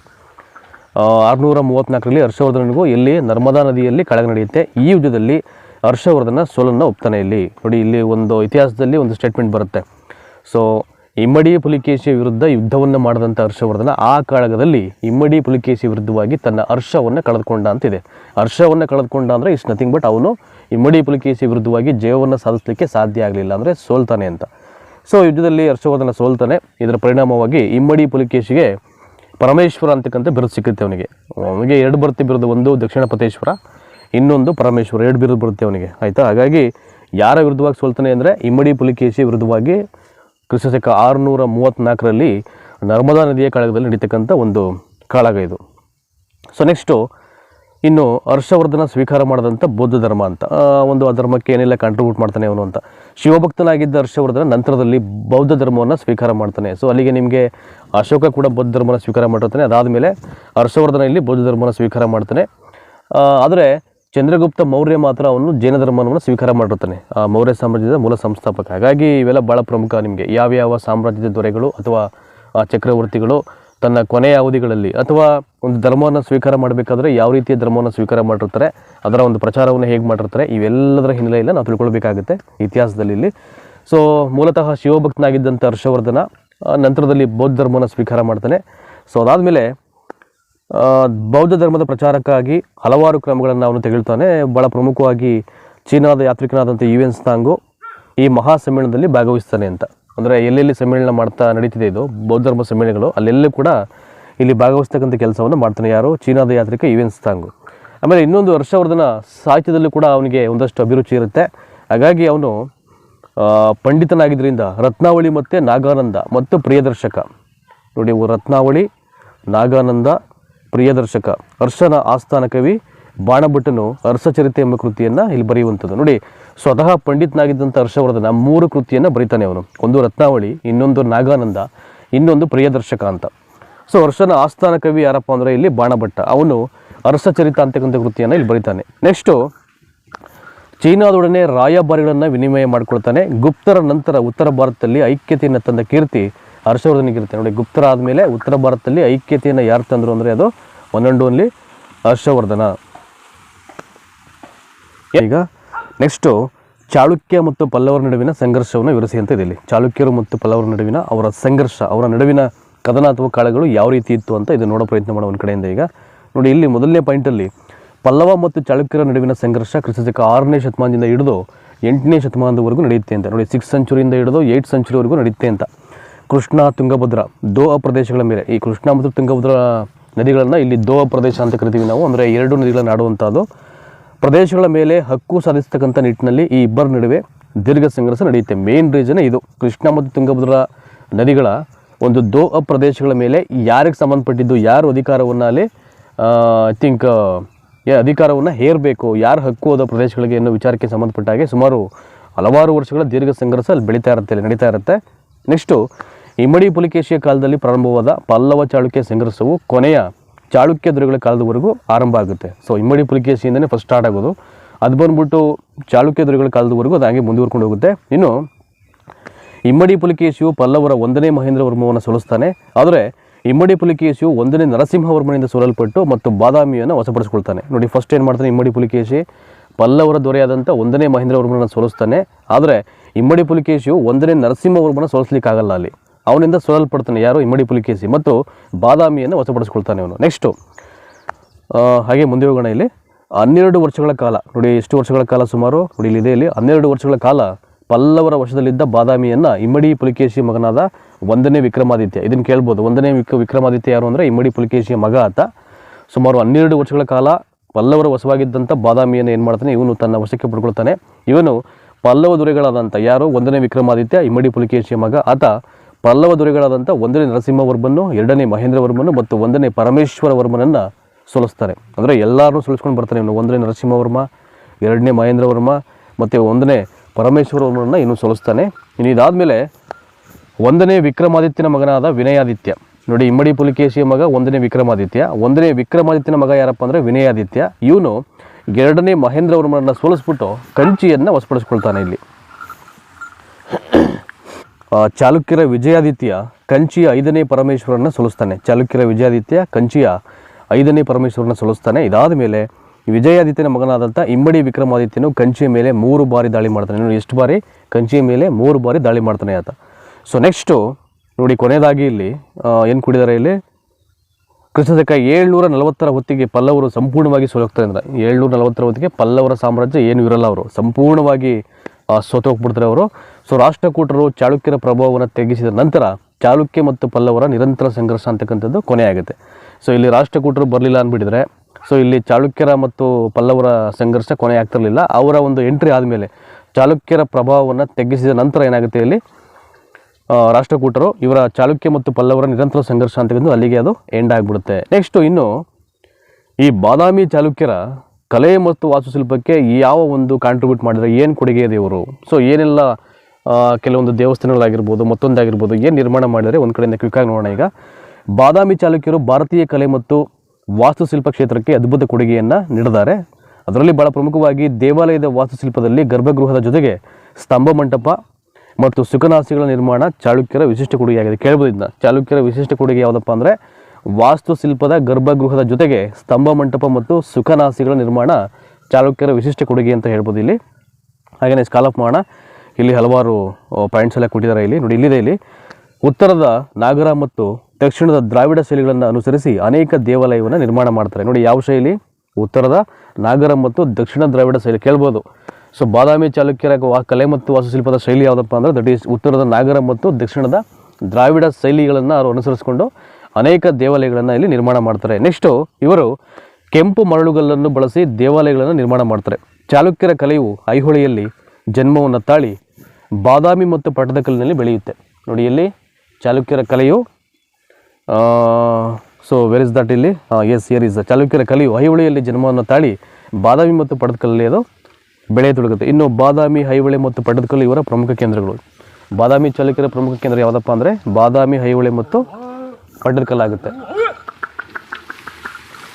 Speaker 1: ಆರುನೂರ ಮೂವತ್ತ್ನಾಲ್ಕರಲ್ಲಿ ಹರ್ಷವರ್ಧನಿಗೂ ಇಲ್ಲಿ ನರ್ಮದಾ ನದಿಯಲ್ಲಿ ಕಾಳಗ ನಡೆಯುತ್ತೆ? ಈ ಯುದ್ಧದಲ್ಲಿ ಹರ್ಷವರ್ಧನ ಸೋಲನ್ನು ಒಪ್ತಾನೆ ಇಲ್ಲಿ. ನೋಡಿ, ಇಲ್ಲಿ ಒಂದು ಇತಿಹಾಸದಲ್ಲಿ ಒಂದು ಸ್ಟೇಟ್ಮೆಂಟ್ ಬರುತ್ತೆ. ಸೊ ಇಮ್ಮಡಿ ಪುಲಿಕೇಶಿ ವಿರುದ್ಧ ಯುದ್ಧವನ್ನು ಮಾಡಿದಂಥ ಹರ್ಷವರ್ಧನ ಆ ಕಾಳಗದಲ್ಲಿ ಇಮ್ಮಡಿ ಪುಲಿಕೇಶಿ ವಿರುದ್ಧವಾಗಿ ತನ್ನ ಹರ್ಷವನ್ನು ಕಳೆದುಕೊಂಡ ಅಂತಿದೆ. ಹರ್ಷವನ್ನು ಕಳೆದುಕೊಂಡ ಅಂದರೆ ಇಟ್ಸ್ ನಥಿಂಗ್ ಬಟ್ ಅವನು ಇಮ್ಮಡಿ ಪುಲಿಕೇಶಿ ವಿರುದ್ಧವಾಗಿ ಜಯವನ್ನು ಸಾಧಿಸಲಿಕ್ಕೆ ಸಾಧ್ಯ ಆಗಲಿಲ್ಲ ಅಂದರೆ ಸೋಲ್ತಾನೆ ಅಂತ. ಸೊ ಯುದ್ಧದಲ್ಲಿ ಹರ್ಷವರ್ಧನ ಸೋಲ್ತಾನೆ. ಇದರ ಪರಿಣಾಮವಾಗಿ ಇಮ್ಮಡಿ ಪುಲಿಕೇಶಿಗೆ ಪರಮೇಶ್ವರ ಅಂತಕ್ಕಂಥ ಬಿರುದು ಸಿಕ್ಕುತ್ತೆ ಅವನಿಗೆ. ಅವನಿಗೆ ಎರಡು ಬರ್ತಿ ಬಿರುದು, ಒಂದು ದಕ್ಷಿಣ ಪತೇಶ್ವರ ಇನ್ನೊಂದು ಪರಮೇಶ್ವರ ಎರಡು ಬಿರುದು ಬರುತ್ತೆ ಅವನಿಗೆ, ಆಯಿತಾ? ಹಾಗಾಗಿ ಯಾರ ವಿರುದ್ಧವಾಗಿ ಸೋಲ್ತಾನೆ ಅಂದರೆ ಇಮ್ಮಡಿ ಪುಲಿಕೇಶಿ ವಿರುದ್ಧವಾಗಿ ಕ್ರಿಸ್ತಶಕ ಆರುನೂರ ಮೂವತ್ತ್ನಾಲ್ಕರಲ್ಲಿ ನರ್ಮದಾ ನದಿಯ ಕಾಳಗದಲ್ಲಿ ನಡೀತಕ್ಕಂಥ ಒಂದು ಕಾಳಗ ಇದು. ಸೊ ನೆಕ್ಸ್ಟು ಇನ್ನು ಹರ್ಷವರ್ಧನ ಸ್ವೀಕಾರ ಮಾಡಿದಂಥ ಬೌದ್ಧ ಧರ್ಮ ಅಂತ. ಒಂದು ಆ ಧರ್ಮಕ್ಕೆ ಏನೆಲ್ಲ ಕಾಂಟ್ರಿಬ್ಯೂಟ್ ಮಾಡ್ತಾನೆ ಅವನು ಅಂತ. ಶಿವಭಕ್ತನಾಗಿದ್ದ ಹರ್ಷವರ್ಧನ ನಂತರದಲ್ಲಿ ಬೌದ್ಧ ಧರ್ಮವನ್ನು ಸ್ವೀಕಾರ ಮಾಡ್ತಾನೆ. ಸೊ ಅಲ್ಲಿಗೆ ನಿಮಗೆ ಅಶೋಕ ಕೂಡ ಬೌದ್ಧ ಧರ್ಮನ ಸ್ವೀಕಾರ ಮಾಡಿರ್ತಾನೆ. ಅದಾದಮೇಲೆ ಹರ್ಷವರ್ಧನ ಇಲ್ಲಿ ಬೌದ್ಧ ಧರ್ಮನ ಸ್ವೀಕಾರ ಮಾಡ್ತಾನೆ. ಆದರೆ ಚಂದ್ರಗುಪ್ತ ಮೌರ್ಯ ಮಾತ್ರ ಅವನು ಜೈನ ಧರ್ಮವನ್ನು ಸ್ವೀಕಾರ ಮಾಡಿರ್ತಾನೆ. ಆ ಮೌರ್ಯ ಸಾಮ್ರಾಜ್ಯದ ಮೂಲ ಸಂಸ್ಥಾಪಕ. ಹಾಗಾಗಿ ಇವೆಲ್ಲ ಭಾಳ ಪ್ರಮುಖ ನಿಮಗೆ. ಯಾವ್ಯಾವ ಸಾಮ್ರಾಜ್ಯದ ದೊರೆಗಳು ಅಥವಾ ಚಕ್ರವರ್ತಿಗಳು ತನ್ನ ಕೊನೆಯ ಅವಧಿಗಳಲ್ಲಿ ಅಥವಾ ಒಂದು ಧರ್ಮವನ್ನು ಸ್ವೀಕಾರ ಮಾಡಬೇಕಾದ್ರೆ ಯಾವ ರೀತಿಯ ಧರ್ಮವನ್ನು ಸ್ವೀಕಾರ ಮಾಡಿರ್ತಾರೆ, ಅದರ ಒಂದು ಪ್ರಚಾರವನ್ನು ಹೇಗೆ ಮಾಡಿರ್ತಾರೆ, ಇವೆಲ್ಲದರ ಹಿನ್ನೆಲೆಯಲ್ಲಿ ನಾವು ತಿಳ್ಕೊಳ್ಬೇಕಾಗುತ್ತೆ ಇತಿಹಾಸದಲ್ಲಿ ಇಲ್ಲಿ. ಸೊ ಮೂಲತಃ ಶಿವಭಕ್ತನಾಗಿದ್ದಂಥ ಹರ್ಷವರ್ಧನ ನಂತರದಲ್ಲಿ ಬೌದ್ಧ ಧರ್ಮವನ್ನು ಸ್ವೀಕಾರ ಮಾಡ್ತಾನೆ. ಸೊ ಅದಾದಮೇಲೆ ಬೌದ್ಧ ಧರ್ಮದ ಪ್ರಚಾರಕ್ಕಾಗಿ ಹಲವಾರು ಕ್ರಮಗಳನ್ನು ಅವನು ತೆಗೆಳ್ತಾನೆ ಭಾಳ ಪ್ರಮುಖವಾಗಿ ಚೀನಾದ ಯಾತ್ರಿಕನಾದಂಥ ಯು ಎನ್ ಸ್ತಾಂಗು ಈ ಮಹಾ ಸಮ್ಮೇಳನದಲ್ಲಿ ಭಾಗವಹಿಸ್ತಾನೆ ಅಂತ. ಅಂದರೆ ಎಲ್ಲೆಲ್ಲಿ ಸಮ್ಮೇಳನ ಮಾಡ್ತಾ ನಡೀತಿದೆ ಇದು, ಬೌದ್ಧ ಧರ್ಮ ಸಮ್ಮೇಳನಗಳು, ಅಲ್ಲೆಲ್ಲೂ ಕೂಡ ಇಲ್ಲಿ ಭಾಗವಹಿಸ್ತಕ್ಕಂಥ ಕೆಲಸವನ್ನು ಮಾಡ್ತಾನೆ ಯಾರು? ಚೀನಾದ ಯಾತ್ರಿಕ ಯು ಎನ್ ಸ್ತಾಂಗು. ಆಮೇಲೆ ಇನ್ನೊಂದು ವರ್ಷವರ್ಧನ ಸಾಹಿತ್ಯದಲ್ಲೂ ಕೂಡ ಅವನಿಗೆ ಒಂದಷ್ಟು ಅಭಿರುಚಿ ಇರುತ್ತೆ. ಹಾಗಾಗಿ ಅವನು ಪಂಡಿತನಾಗಿದ್ದರಿಂದ ರತ್ನಾವಳಿ ಮತ್ತು ನಾಗಾನಂದ, ಮತ್ತು ಪ್ರಿಯದರ್ಶಕ. ನೋಡಿ ರತ್ನಾವಳಿ, ನಾಗಾನಂದ ಪ್ರಿಯದರ್ಶಕ ಹರ್ಷನ ಆಸ್ಥಾನ ಕವಿ ಬಾಣಭಟ್ಟನು ಹರ್ಷಚರಿತೆ ಎಂಬ ಕೃತಿಯನ್ನು ಇಲ್ಲಿ ಬರೆಯುವಂಥದ್ದು. ನೋಡಿ, ಸ್ವತಃ ಪಂಡಿತನಾಗಿದ್ದಂಥ ಹರ್ಷವರ್ಧನ ಮೂರು ಕೃತಿಯನ್ನು ಬರೀತಾನೆ ಅವನು. ಒಂದು ರತ್ನಾವಳಿ, ಇನ್ನೊಂದು ನಾಗಾನಂದ, ಇನ್ನೊಂದು ಪ್ರಿಯದರ್ಶಕ ಅಂತ. ಸೊ ಹರ್ಷನ ಆಸ್ಥಾನ ಕವಿ ಯಾರಪ್ಪ ಅಂದರೆ ಇಲ್ಲಿ ಬಾಣಭಟ್ಟ. ಅವನು ಹರ್ಷಚರಿತ ಅಂತಕ್ಕಂಥ ಕೃತಿಯನ್ನು ಇಲ್ಲಿ ಬರೀತಾನೆ. ನೆಕ್ಸ್ಟು ಚೀನಾದೊಡನೆ ರಾಯಭಾರಿಗಳನ್ನು ವಿನಿಮಯ ಮಾಡಿಕೊಳ್ತಾನೆ. ಗುಪ್ತರ ನಂತರ ಉತ್ತರ ಭಾರತದಲ್ಲಿ ಐಕ್ಯತೆಯನ್ನು ತಂದ ಕೀರ್ತಿ ಹರ್ಷವರ್ಧನಿಗಿರುತ್ತೆ ನೋಡಿ ಗುಪ್ತರ ಆದಮೇಲೆ ಉತ್ತರ ಭಾರತದಲ್ಲಿ ಐಕ್ಯತೆಯನ್ನು ಯಾರು ತಂದರು ಅಂದರೆ ಅದು ಒನ್ ಆ್ಯಂಡ್ ಓನ್ಲಿ ಹರ್ಷವರ್ಧನ. ಈಗ ನೆಕ್ಸ್ಟು ಚಾಳುಕ್ಯ ಮತ್ತು ಪಲ್ಲವರ ನಡುವಿನ ಸಂಘರ್ಷವನ್ನು ವಿವರಿಸಿ ಅಂತ ಇಲ್ಲಿ ಚಾಳುಕ್ಯರು ಮತ್ತು ಪಲ್ಲವರ ನಡುವಿನ ಅವರ ಸಂಘರ್ಷ, ಅವರ ನಡುವಿನ ಕದನ ಅಥವಾ ಕಾಳಗಳು ಯಾವ ರೀತಿ ಇತ್ತು ಅಂತ ಇದು ನೋಡೋ ಪ್ರಯತ್ನ ಮಾಡೋ ಒಂದು ಕಡೆಯಿಂದ ಈಗ. ನೋಡಿ, ಇಲ್ಲಿ ಮೊದಲನೇ ಪಾಯಿಂಟಲ್ಲಿ ಪಲ್ಲವ ಮತ್ತು ಚಾಳುಕ್ಯರ ನಡುವಿನ ಸಂಘರ್ಷ ಕ್ರಿಸ್ತಕ ಆರನೇ ಶತಮಾನದಿಂದ ಹಿಡಿದು ಎಂಟನೇ ಶತಮಾನದವರೆಗೂ ನಡೆಯುತ್ತೆ ಅಂತ. ನೋಡಿ ಸಿಕ್ಸ್ ಸೆಂಚುರಿಯಿಂದ ಹಿಡಿದು ಏಯ್ಟ್ ಸೆಂಚುರಿವರೆಗೂ ನಡೆಯುತ್ತೆ ಅಂತ. ಕೃಷ್ಣ ತುಂಗಭದ್ರಾ, ದೋಹ ಪ್ರದೇಶಗಳ ಮೇಲೆ. ಈ ಕೃಷ್ಣ ಮತ್ತು ತುಂಗಭದ್ರಾ ನದಿಗಳನ್ನು ಇಲ್ಲಿ ದೋಹ ಪ್ರದೇಶ ಅಂತ ಕರಿತೀವಿ ನಾವು. ಅಂದರೆ ಎರಡು ನದಿಗಳನ್ನು ಆಡುವಂಥದ್ದು ಪ್ರದೇಶಗಳ ಮೇಲೆ ಹಕ್ಕು ಸಾಧಿಸ್ತಕ್ಕಂಥ ನಿಟ್ಟಿನಲ್ಲಿ ಈ ಇಬ್ಬರ ನಡುವೆ ದೀರ್ಘ ಸಂಘರ್ಷ ನಡೆಯುತ್ತೆ. ಮೇನ್ ರೀಸನ್ ಇದು. ಕೃಷ್ಣ ಮತ್ತು ತುಂಗಭದ್ರಾ ನದಿಗಳ ಒಂದು ದೋಹ ಪ್ರದೇಶಗಳ ಮೇಲೆ ಯಾರಿಗೆ ಸಂಬಂಧಪಟ್ಟಿದ್ದು, ಯಾರು ಅಧಿಕಾರವನ್ನು ಅಲ್ಲಿ ಐ ಥಿಂಕ್ ಅಧಿಕಾರವನ್ನು ಹೇರಬೇಕು, ಯಾರು ಹಕ್ಕು ಹೋದ ಪ್ರದೇಶಗಳಿಗೆ ಅನ್ನೋ ವಿಚಾರಕ್ಕೆ ಸಂಬಂಧಪಟ್ಟ ಹಾಗೆ ಸುಮಾರು ಹಲವಾರು ವರ್ಷಗಳ ದೀರ್ಘ ಸಂಘರ್ಷ ಅಲ್ಲಿ ಬೆಳೀತಾ ಇರುತ್ತೆ ನಡೀತಾ ಇರುತ್ತೆ. ನೆಕ್ಸ್ಟು ಇಮ್ಮಡಿ ಪುಲಿಕೇಶಿಯ ಕಾಲದಲ್ಲಿ ಪ್ರಾರಂಭವಾದ ಪಲ್ಲವ ಚಾಳುಕ್ಯ ಸಂಘರ್ಷವು ಕೊನೆಯ ಚಾಳುಕ್ಯ ದೊರೆಗಳ ಕಾಲದವರೆಗೂ ಆರಂಭ ಆಗುತ್ತೆ. ಸೊ ಇಮ್ಮಡಿ ಪುಲಿಕೇಶಿಯಿಂದನೇ ಫಸ್ಟ್ ಸ್ಟಾರ್ಟ್ ಆಗೋದು. ಅದು ಬಂದ್ಬಿಟ್ಟು ಚಾಳುಕ್ಯ ದೊರೆಗಳ ಕಾಲದವರೆಗೂ ಅದು ಹಾಗೆ ಮುಂದುವರ್ಕೊಂಡು ಹೋಗುತ್ತೆ. ಇನ್ನು ಇಮ್ಮಡಿ ಪುಲಿಕೇಶಿಯು ಪಲ್ಲವರ ಒಂದನೇ ಮಹೇಂದ್ರ ವರ್ಮವನ್ನು ಸೋಲಿಸ್ತಾನೆ. ಆದರೆ ಇಮ್ಮಡಿ ಪುಲಿಕೇಶಿಯು ಒಂದನೇ ನರಸಿಂಹವರ್ಮನಿಂದ ಸೋಲಲ್ಪಟ್ಟು ಮತ್ತು ಬಾದಾಮಿಯನ್ನು ವಶಪಡಿಸ್ಕೊಳ್ತಾನೆ. ನೋಡಿ ಫಸ್ಟ್ ಏನು ಮಾಡ್ತಾನೆ ಇಮ್ಮಡಿ ಪುಲಿಕೇಶಿ? ಪಲ್ಲವರ ದೊರೆಯಾದಂಥ ಒಂದನೇ ಮಹೇಂದ್ರ ವರ್ಮನ ಸೋಲಿಸ್ತಾನೆ. ಆದರೆ ಇಮ್ಮಡಿ ಪುಲಿಕೇಶಿಯು ಒಂದನೇ ನರಸಿಂಹವರ್ಮನ ಸೋಲಿಸ್ಲಿಕ್ಕಾಗಲ್ಲ ಅಲ್ಲಿ. ಅವನಿಂದ ಸೋಲಲ್ಪಡ್ತಾನೆ ಯಾರು ಇಮ್ಮಡಿ ಪುಲಿಕೇಶಿ ಮತ್ತು ಬಾದಾಮಿಯನ್ನು ವಶಪಡಿಸ್ಕೊಳ್ತಾನೆ ಅವನು. ನೆಕ್ಸ್ಟು ಹಾಗೆ ಮುಂದೆ ಹೋಗೋಣ ಇಲ್ಲಿ. ಹನ್ನೆರಡು ವರ್ಷಗಳ ಕಾಲ, ನೋಡಿ ಎಷ್ಟು ವರ್ಷಗಳ ಕಾಲ ಸುಮಾರು, ನೋಡಿ ಇಲ್ಲಿದೆ ಇಲ್ಲಿ. ಹನ್ನೆರಡು ವರ್ಷಗಳ ಕಾಲ ಪಲ್ಲವರ ವಶದಲ್ಲಿದ್ದ ಬಾದಾಮಿಯನ್ನು ಇಮ್ಮಡಿ ಪುಲಿಕೇಶಿ ಮಗನಾದ ಒಂದನೇ ವಿಕ್ರಮಾದಿತ್ಯ. ಇದನ್ನು ಕೇಳ್ಬೋದು. ಒಂದನೇ ವಿಕ್, ವಿಕ್ರಮಾದಿತ್ಯ ಯಾರು ಅಂದರೆ ಇಮ್ಮಡಿ ಪುಲಿಕೇಶಿಯ ಮಗ ಆತ. ಸುಮಾರು ಹನ್ನೆರಡು ವರ್ಷಗಳ ಕಾಲ ಪಲ್ಲವರ ವಶವಾಗಿದ್ದಂಥ ಬಾದಾಮಿಯನ್ನು ಏನು ಮಾಡ್ತಾನೆ? ಇವನು ತನ್ನ ವಶಕ್ಕೆ ಪಡ್ಕೊಳ್ತಾನೆ. ಇವನು ಪಲ್ಲವ ದೊರೆಗಳಾದಂಥ ಯಾರು? ಒಂದನೇ ವಿಕ್ರಮಾದಿತ್ಯ ಇಮ್ಮಡಿ ಪುಲಿಕೇಶಿಯ ಮಗ ಆತ. ಪಲ್ಲವ ದೊರೆಗಳಾದಂಥ ಒಂದನೇ ನರಸಿಂಹವರ್ಮನ್ನು ಎರಡನೇ ಮಹೇಂದ್ರವರ್ಮನು ಮತ್ತು ಒಂದನೇ ಪರಮೇಶ್ವರ ವರ್ಮನನ್ನು ಸೋಲಿಸ್ತಾರೆ. ಅಂದರೆ ಎಲ್ಲರನ್ನೂ ಸೋಲಿಸ್ಕೊಂಡು ಬರ್ತಾನೆ ಇವನು. ಒಂದನೇ ನರಸಿಂಹವರ್ಮ, ಎರಡನೇ ಮಹೇಂದ್ರವರ್ಮ ಮತ್ತು ಒಂದನೇ ಪರಮೇಶ್ವರ ವರ್ಮನನ್ನು ಇನ್ನು ಸೋಲಿಸ್ತಾನೆ. ಇನ್ನು ಇದಾದಮೇಲೆ ಒಂದನೇ ವಿಕ್ರಮಾದಿತ್ಯನ ಮಗನಾದ ವಿನಯಾದಿತ್ಯ. ನೋಡಿ, ಇಮ್ಮಡಿ ಪುಲಿಕೇಶಿಯ ಮಗ ಒಂದನೇ ವಿಕ್ರಮಾದಿತ್ಯ. ಒಂದನೇ ವಿಕ್ರಮಾದಿತ್ಯನ ಮಗ ಯಾರಪ್ಪ ಅಂದರೆ ವಿನಯಾದಿತ್ಯ. ಇವನು ಎರಡನೇ ಮಹೇಂದ್ರವರ್ಮನನ್ನು ಸೋಲಿಸ್ಬಿಟ್ಟು ಕಂಚಿಯನ್ನು ವಶಪಡಿಸ್ಕೊಳ್ತಾನೆ ಇಲ್ಲಿ. ಚಾಲುಕ್ಯರ ವಿಜಯಾದಿತ್ಯ ಕಂಚಿಯ ಐದನೇ ಪರಮೇಶ್ವರನ ಸೋಲಿಸ್ತಾನೆ. ಚಾಲುಕ್ಯರ ವಿಜಯಾದಿತ್ಯ ಕಂಚಿಯ ಐದನೇ ಪರಮೇಶ್ವರನ ಸೋಲಿಸ್ತಾನೆ. ಇದಾದ ಮೇಲೆ ವಿಜಯಾದಿತ್ಯನ ಮಗನಾದಂಥ ಇಮ್ಮಡಿ ವಿಕ್ರಮಾದಿತ್ಯನು ಕಂಚಿಯ ಮೇಲೆ ಮೂರು ಬಾರಿ ದಾಳಿ ಮಾಡ್ತಾನೆ. ನೋಡಿ ಎಷ್ಟು ಬಾರಿ? ಕಂಚಿಯ ಮೇಲೆ ಮೂರು ಬಾರಿ ದಾಳಿ ಮಾಡ್ತಾನೆ ಆತ. ಸೊ ನೆಕ್ಸ್ಟು ನೋಡಿ ಕೊನೆಯದಾಗಿ ಇಲ್ಲಿ ಏನು ಕುಡಿದಾರೆ ಇಲ್ಲಿ? ಕ್ರಿಸ್ತಕ ಏಳ್ನೂರ ನಲವತ್ತರ ಹೊತ್ತಿಗೆ ಪಲ್ಲವರು ಸಂಪೂರ್ಣವಾಗಿ ಸೋಲೋಗ್ತಾರೆ ಅಂದ್ರೆ ಏಳ್ನೂರ ನಲವತ್ತರ ಹೊತ್ತಿಗೆ ಪಲ್ಲವರ ಸಾಮ್ರಾಜ್ಯ ಏನು ಇರಲ್ಲ ಅವರು. ಸಂಪೂರ್ಣವಾಗಿ ಆ, ಸೋತು ಹೋಗ್ಬಿಡ್ತಾರೆ ಅವರು. ಸೊ ರಾಷ್ಟ್ರಕೂಟರು ಚಾಳುಕ್ಯರ ಪ್ರಭಾವವನ್ನು ತೆಗೆಸಿದ ನಂತರ ಚಾಲುಕ್ಯ ಮತ್ತು ಪಲ್ಲವರ ನಿರಂತರ ಸಂಘರ್ಷ ಅಂತಕ್ಕಂಥದ್ದು ಕೊನೆಯಾಗುತ್ತೆ ಸೊ ಇಲ್ಲಿ ರಾಷ್ಟ್ರಕೂಟರು ಬರಲಿಲ್ಲ ಅಂದ್ಬಿಟ್ಟಿದ್ರೆ ಸೊ ಇಲ್ಲಿ ಚಾಳುಕ್ಯರ ಮತ್ತು ಪಲ್ಲವರ ಸಂಘರ್ಷ ಕೊನೆ ಆಗ್ತಿರಲಿಲ್ಲ. ಅವರ ಒಂದು ಎಂಟ್ರಿ ಆದಮೇಲೆ ಚಾಲುಕ್ಯರ ಪ್ರಭಾವವನ್ನು ತೆಗೆಸಿದ ನಂತರ ಏನಾಗುತ್ತೆ ಇಲ್ಲಿ? ರಾಷ್ಟ್ರಕೂಟರು ಇವರ ಚಾಲುಕ್ಯ ಮತ್ತು ಪಲ್ಲವರ ನಿರಂತರ ಸಂಘರ್ಷ ಅಂತಕ್ಕಂಥದ್ದು ಅಲ್ಲಿಗೆ ಅದು ಎಂಡ್ ಆಗಿಬಿಡುತ್ತೆ. ನೆಕ್ಸ್ಟು ಇನ್ನು ಈ ಬಾದಾಮಿ ಚಾಲುಕ್ಯರ ಕಲೆ ಮತ್ತು ವಾಸ್ತುಶಿಲ್ಪಕ್ಕೆ ಯಾವ ಒಂದು ಕಾಂಟ್ರಿಬ್ಯೂಟ್ ಮಾಡಿದರೆ ಏನು ಕೊಡುಗೆ ಇದೆ ಇವರು ಸೊ ಏನೆಲ್ಲ ಕೆಲವೊಂದು ದೇವಸ್ಥಾನಗಳಾಗಿರ್ಬೋದು, ಮತ್ತೊಂದಾಗಿರ್ಬೋದು, ಏನು ನಿರ್ಮಾಣ ಮಾಡಿದರೆ ಒಂದು ಕಡೆಯಿಂದ ಕ್ವಿಕ್ಕಾಗಿ ನೋಡೋಣ ಈಗ. ಬಾದಾಮಿ ಚಾಲುಕ್ಯರು ಭಾರತೀಯ ಕಲೆ ಮತ್ತು ವಾಸ್ತುಶಿಲ್ಪ ಕ್ಷೇತ್ರಕ್ಕೆ ಅದ್ಭುತ ಕೊಡುಗೆಯನ್ನು ನೀಡಿದ್ದಾರೆ. ಅದರಲ್ಲಿ ಭಾಳ ಪ್ರಮುಖವಾಗಿ ದೇವಾಲಯದ ವಾಸ್ತುಶಿಲ್ಪದಲ್ಲಿ ಗರ್ಭಗೃಹದ ಜೊತೆಗೆ ಸ್ತಂಭ ಮಂಟಪ ಮತ್ತು ಸುಖನಾಸಿಗಳ ನಿರ್ಮಾಣ ಚಾಲುಕ್ಯರ ವಿಶಿಷ್ಟ ಕೊಡುಗೆಯಾಗಿದೆ. ಕೇಳ್ಬೋದು ಇದನ್ನ ಚಾಲುಕ್ಯರ ವಿಶಿಷ್ಟ ಕೊಡುಗೆ ಯಾವುದಪ್ಪ ಅಂದರೆ ವಾಸ್ತುಶಿಲ್ಪದ ಗರ್ಭಗೃಹದ ಜೊತೆಗೆ ಸ್ತಂಭ ಮಂಟಪ ಮತ್ತು ಸುಖನಾಸಿಗಳ ನಿರ್ಮಾಣ ಚಾಲುಕ್ಯರ ವಿಶಿಷ್ಟ ಕೊಡುಗೆ ಅಂತ ಹೇಳ್ಬೋದು ಇಲ್ಲಿ. ಹಾಗೆಯೇ ಸ್ಕಾಲಪ್ ಮಾಡೋಣ ಇಲ್ಲಿ ಹಲವಾರು ಪಾಯಿಂಟ್ಸ್ ಎಲ್ಲ ಕೊಟ್ಟಿದ್ದಾರೆ ಇಲ್ಲಿ. ನೋಡಿ, ಇಲ್ಲಿದೆ ಇಲ್ಲಿ. ಉತ್ತರದ ನಾಗರ ಮತ್ತು ದಕ್ಷಿಣದ ದ್ರಾವಿಡ ಶೈಲಿಗಳನ್ನು ಅನುಸರಿಸಿ ಅನೇಕ ದೇವಾಲಯವನ್ನು ನಿರ್ಮಾಣ ಮಾಡ್ತಾರೆ. ನೋಡಿ, ಯಾವ ಶೈಲಿ? ಉತ್ತರದ ನಾಗರ ಮತ್ತು ದಕ್ಷಿಣ ದ್ರಾವಿಡ ಶೈಲಿ. ಕೇಳ್ಬೋದು. ಸೊ, ಬಾದಾಮಿ ಚಾಲುಕ್ಯರ ಕಲೆ ಮತ್ತು ವಾಸ್ತುಶಿಲ್ಪದ ಶೈಲಿ ಯಾವುದಪ್ಪ ಅಂದರೆ, ದಟ್ ಈಸ್ ಉತ್ತರದ ನಾಗರ ಮತ್ತು ದಕ್ಷಿಣದ ದ್ರಾವಿಡ ಶೈಲಿಗಳನ್ನು ಅವರು ಅನುಸರಿಸಿಕೊಂಡು ಅನೇಕ ದೇವಾಲಯಗಳನ್ನು ಇಲ್ಲಿ ನಿರ್ಮಾಣ ಮಾಡ್ತಾರೆ. ನೆಕ್ಸ್ಟು ಇವರು ಕೆಂಪು ಮರಳುಗಲ್ಲನ್ನು ಬಳಸಿ ದೇವಾಲಯಗಳನ್ನು ನಿರ್ಮಾಣ ಮಾಡ್ತಾರೆ. ಚಾಲುಕ್ಯರ ಕಲೆಯು ಐಹೊಳೆಯಲ್ಲಿ ಜನ್ಮವನ್ನು ತಾಳಿ ಬಾದಾಮಿ ಮತ್ತು ಪಟ್ಟದಕಲ್ಲಿನಲ್ಲಿ ಬೆಳೆಯುತ್ತೆ. ನೋಡಿ ಇಲ್ಲಿ ಚಾಲುಕ್ಯರ ಕಲೆಯು ಸೊ ವೆರ್ ಇಸ್ ದಟ್ ಇಲ್ಲಿ? ಎಸ್ ಇಯರ್ ಇಸ್ ಚಾಲುಕ್ಯರ ಕಲೆಯು ಐಹೊಳೆಯಲ್ಲಿ ಜನ್ಮವನ್ನು ತಾಳಿ ಬಾದಾಮಿ ಮತ್ತು ಪಟ್ಟದಕಲ್ಲಲ್ಲಿ ಅದು ಬೆಳೆಯತೊಡಗುತ್ತೆ. ಇನ್ನು ಬಾದಾಮಿ, ಐಹೊಳೆ ಮತ್ತು ಪಟ್ಟದಕಲ್ಲು ಇವರ ಪ್ರಮುಖ ಕೇಂದ್ರಗಳು. ಬಾದಾಮಿ ಚಾಲುಕ್ಯರ ಪ್ರಮುಖ ಕೇಂದ್ರ ಯಾವುದಪ್ಪ ಅಂದರೆ ಬಾದಾಮಿ, ಐಹೊಳೆ ಮತ್ತು ಪಟ್ಟದಕಲ್ಲಾಗುತ್ತೆ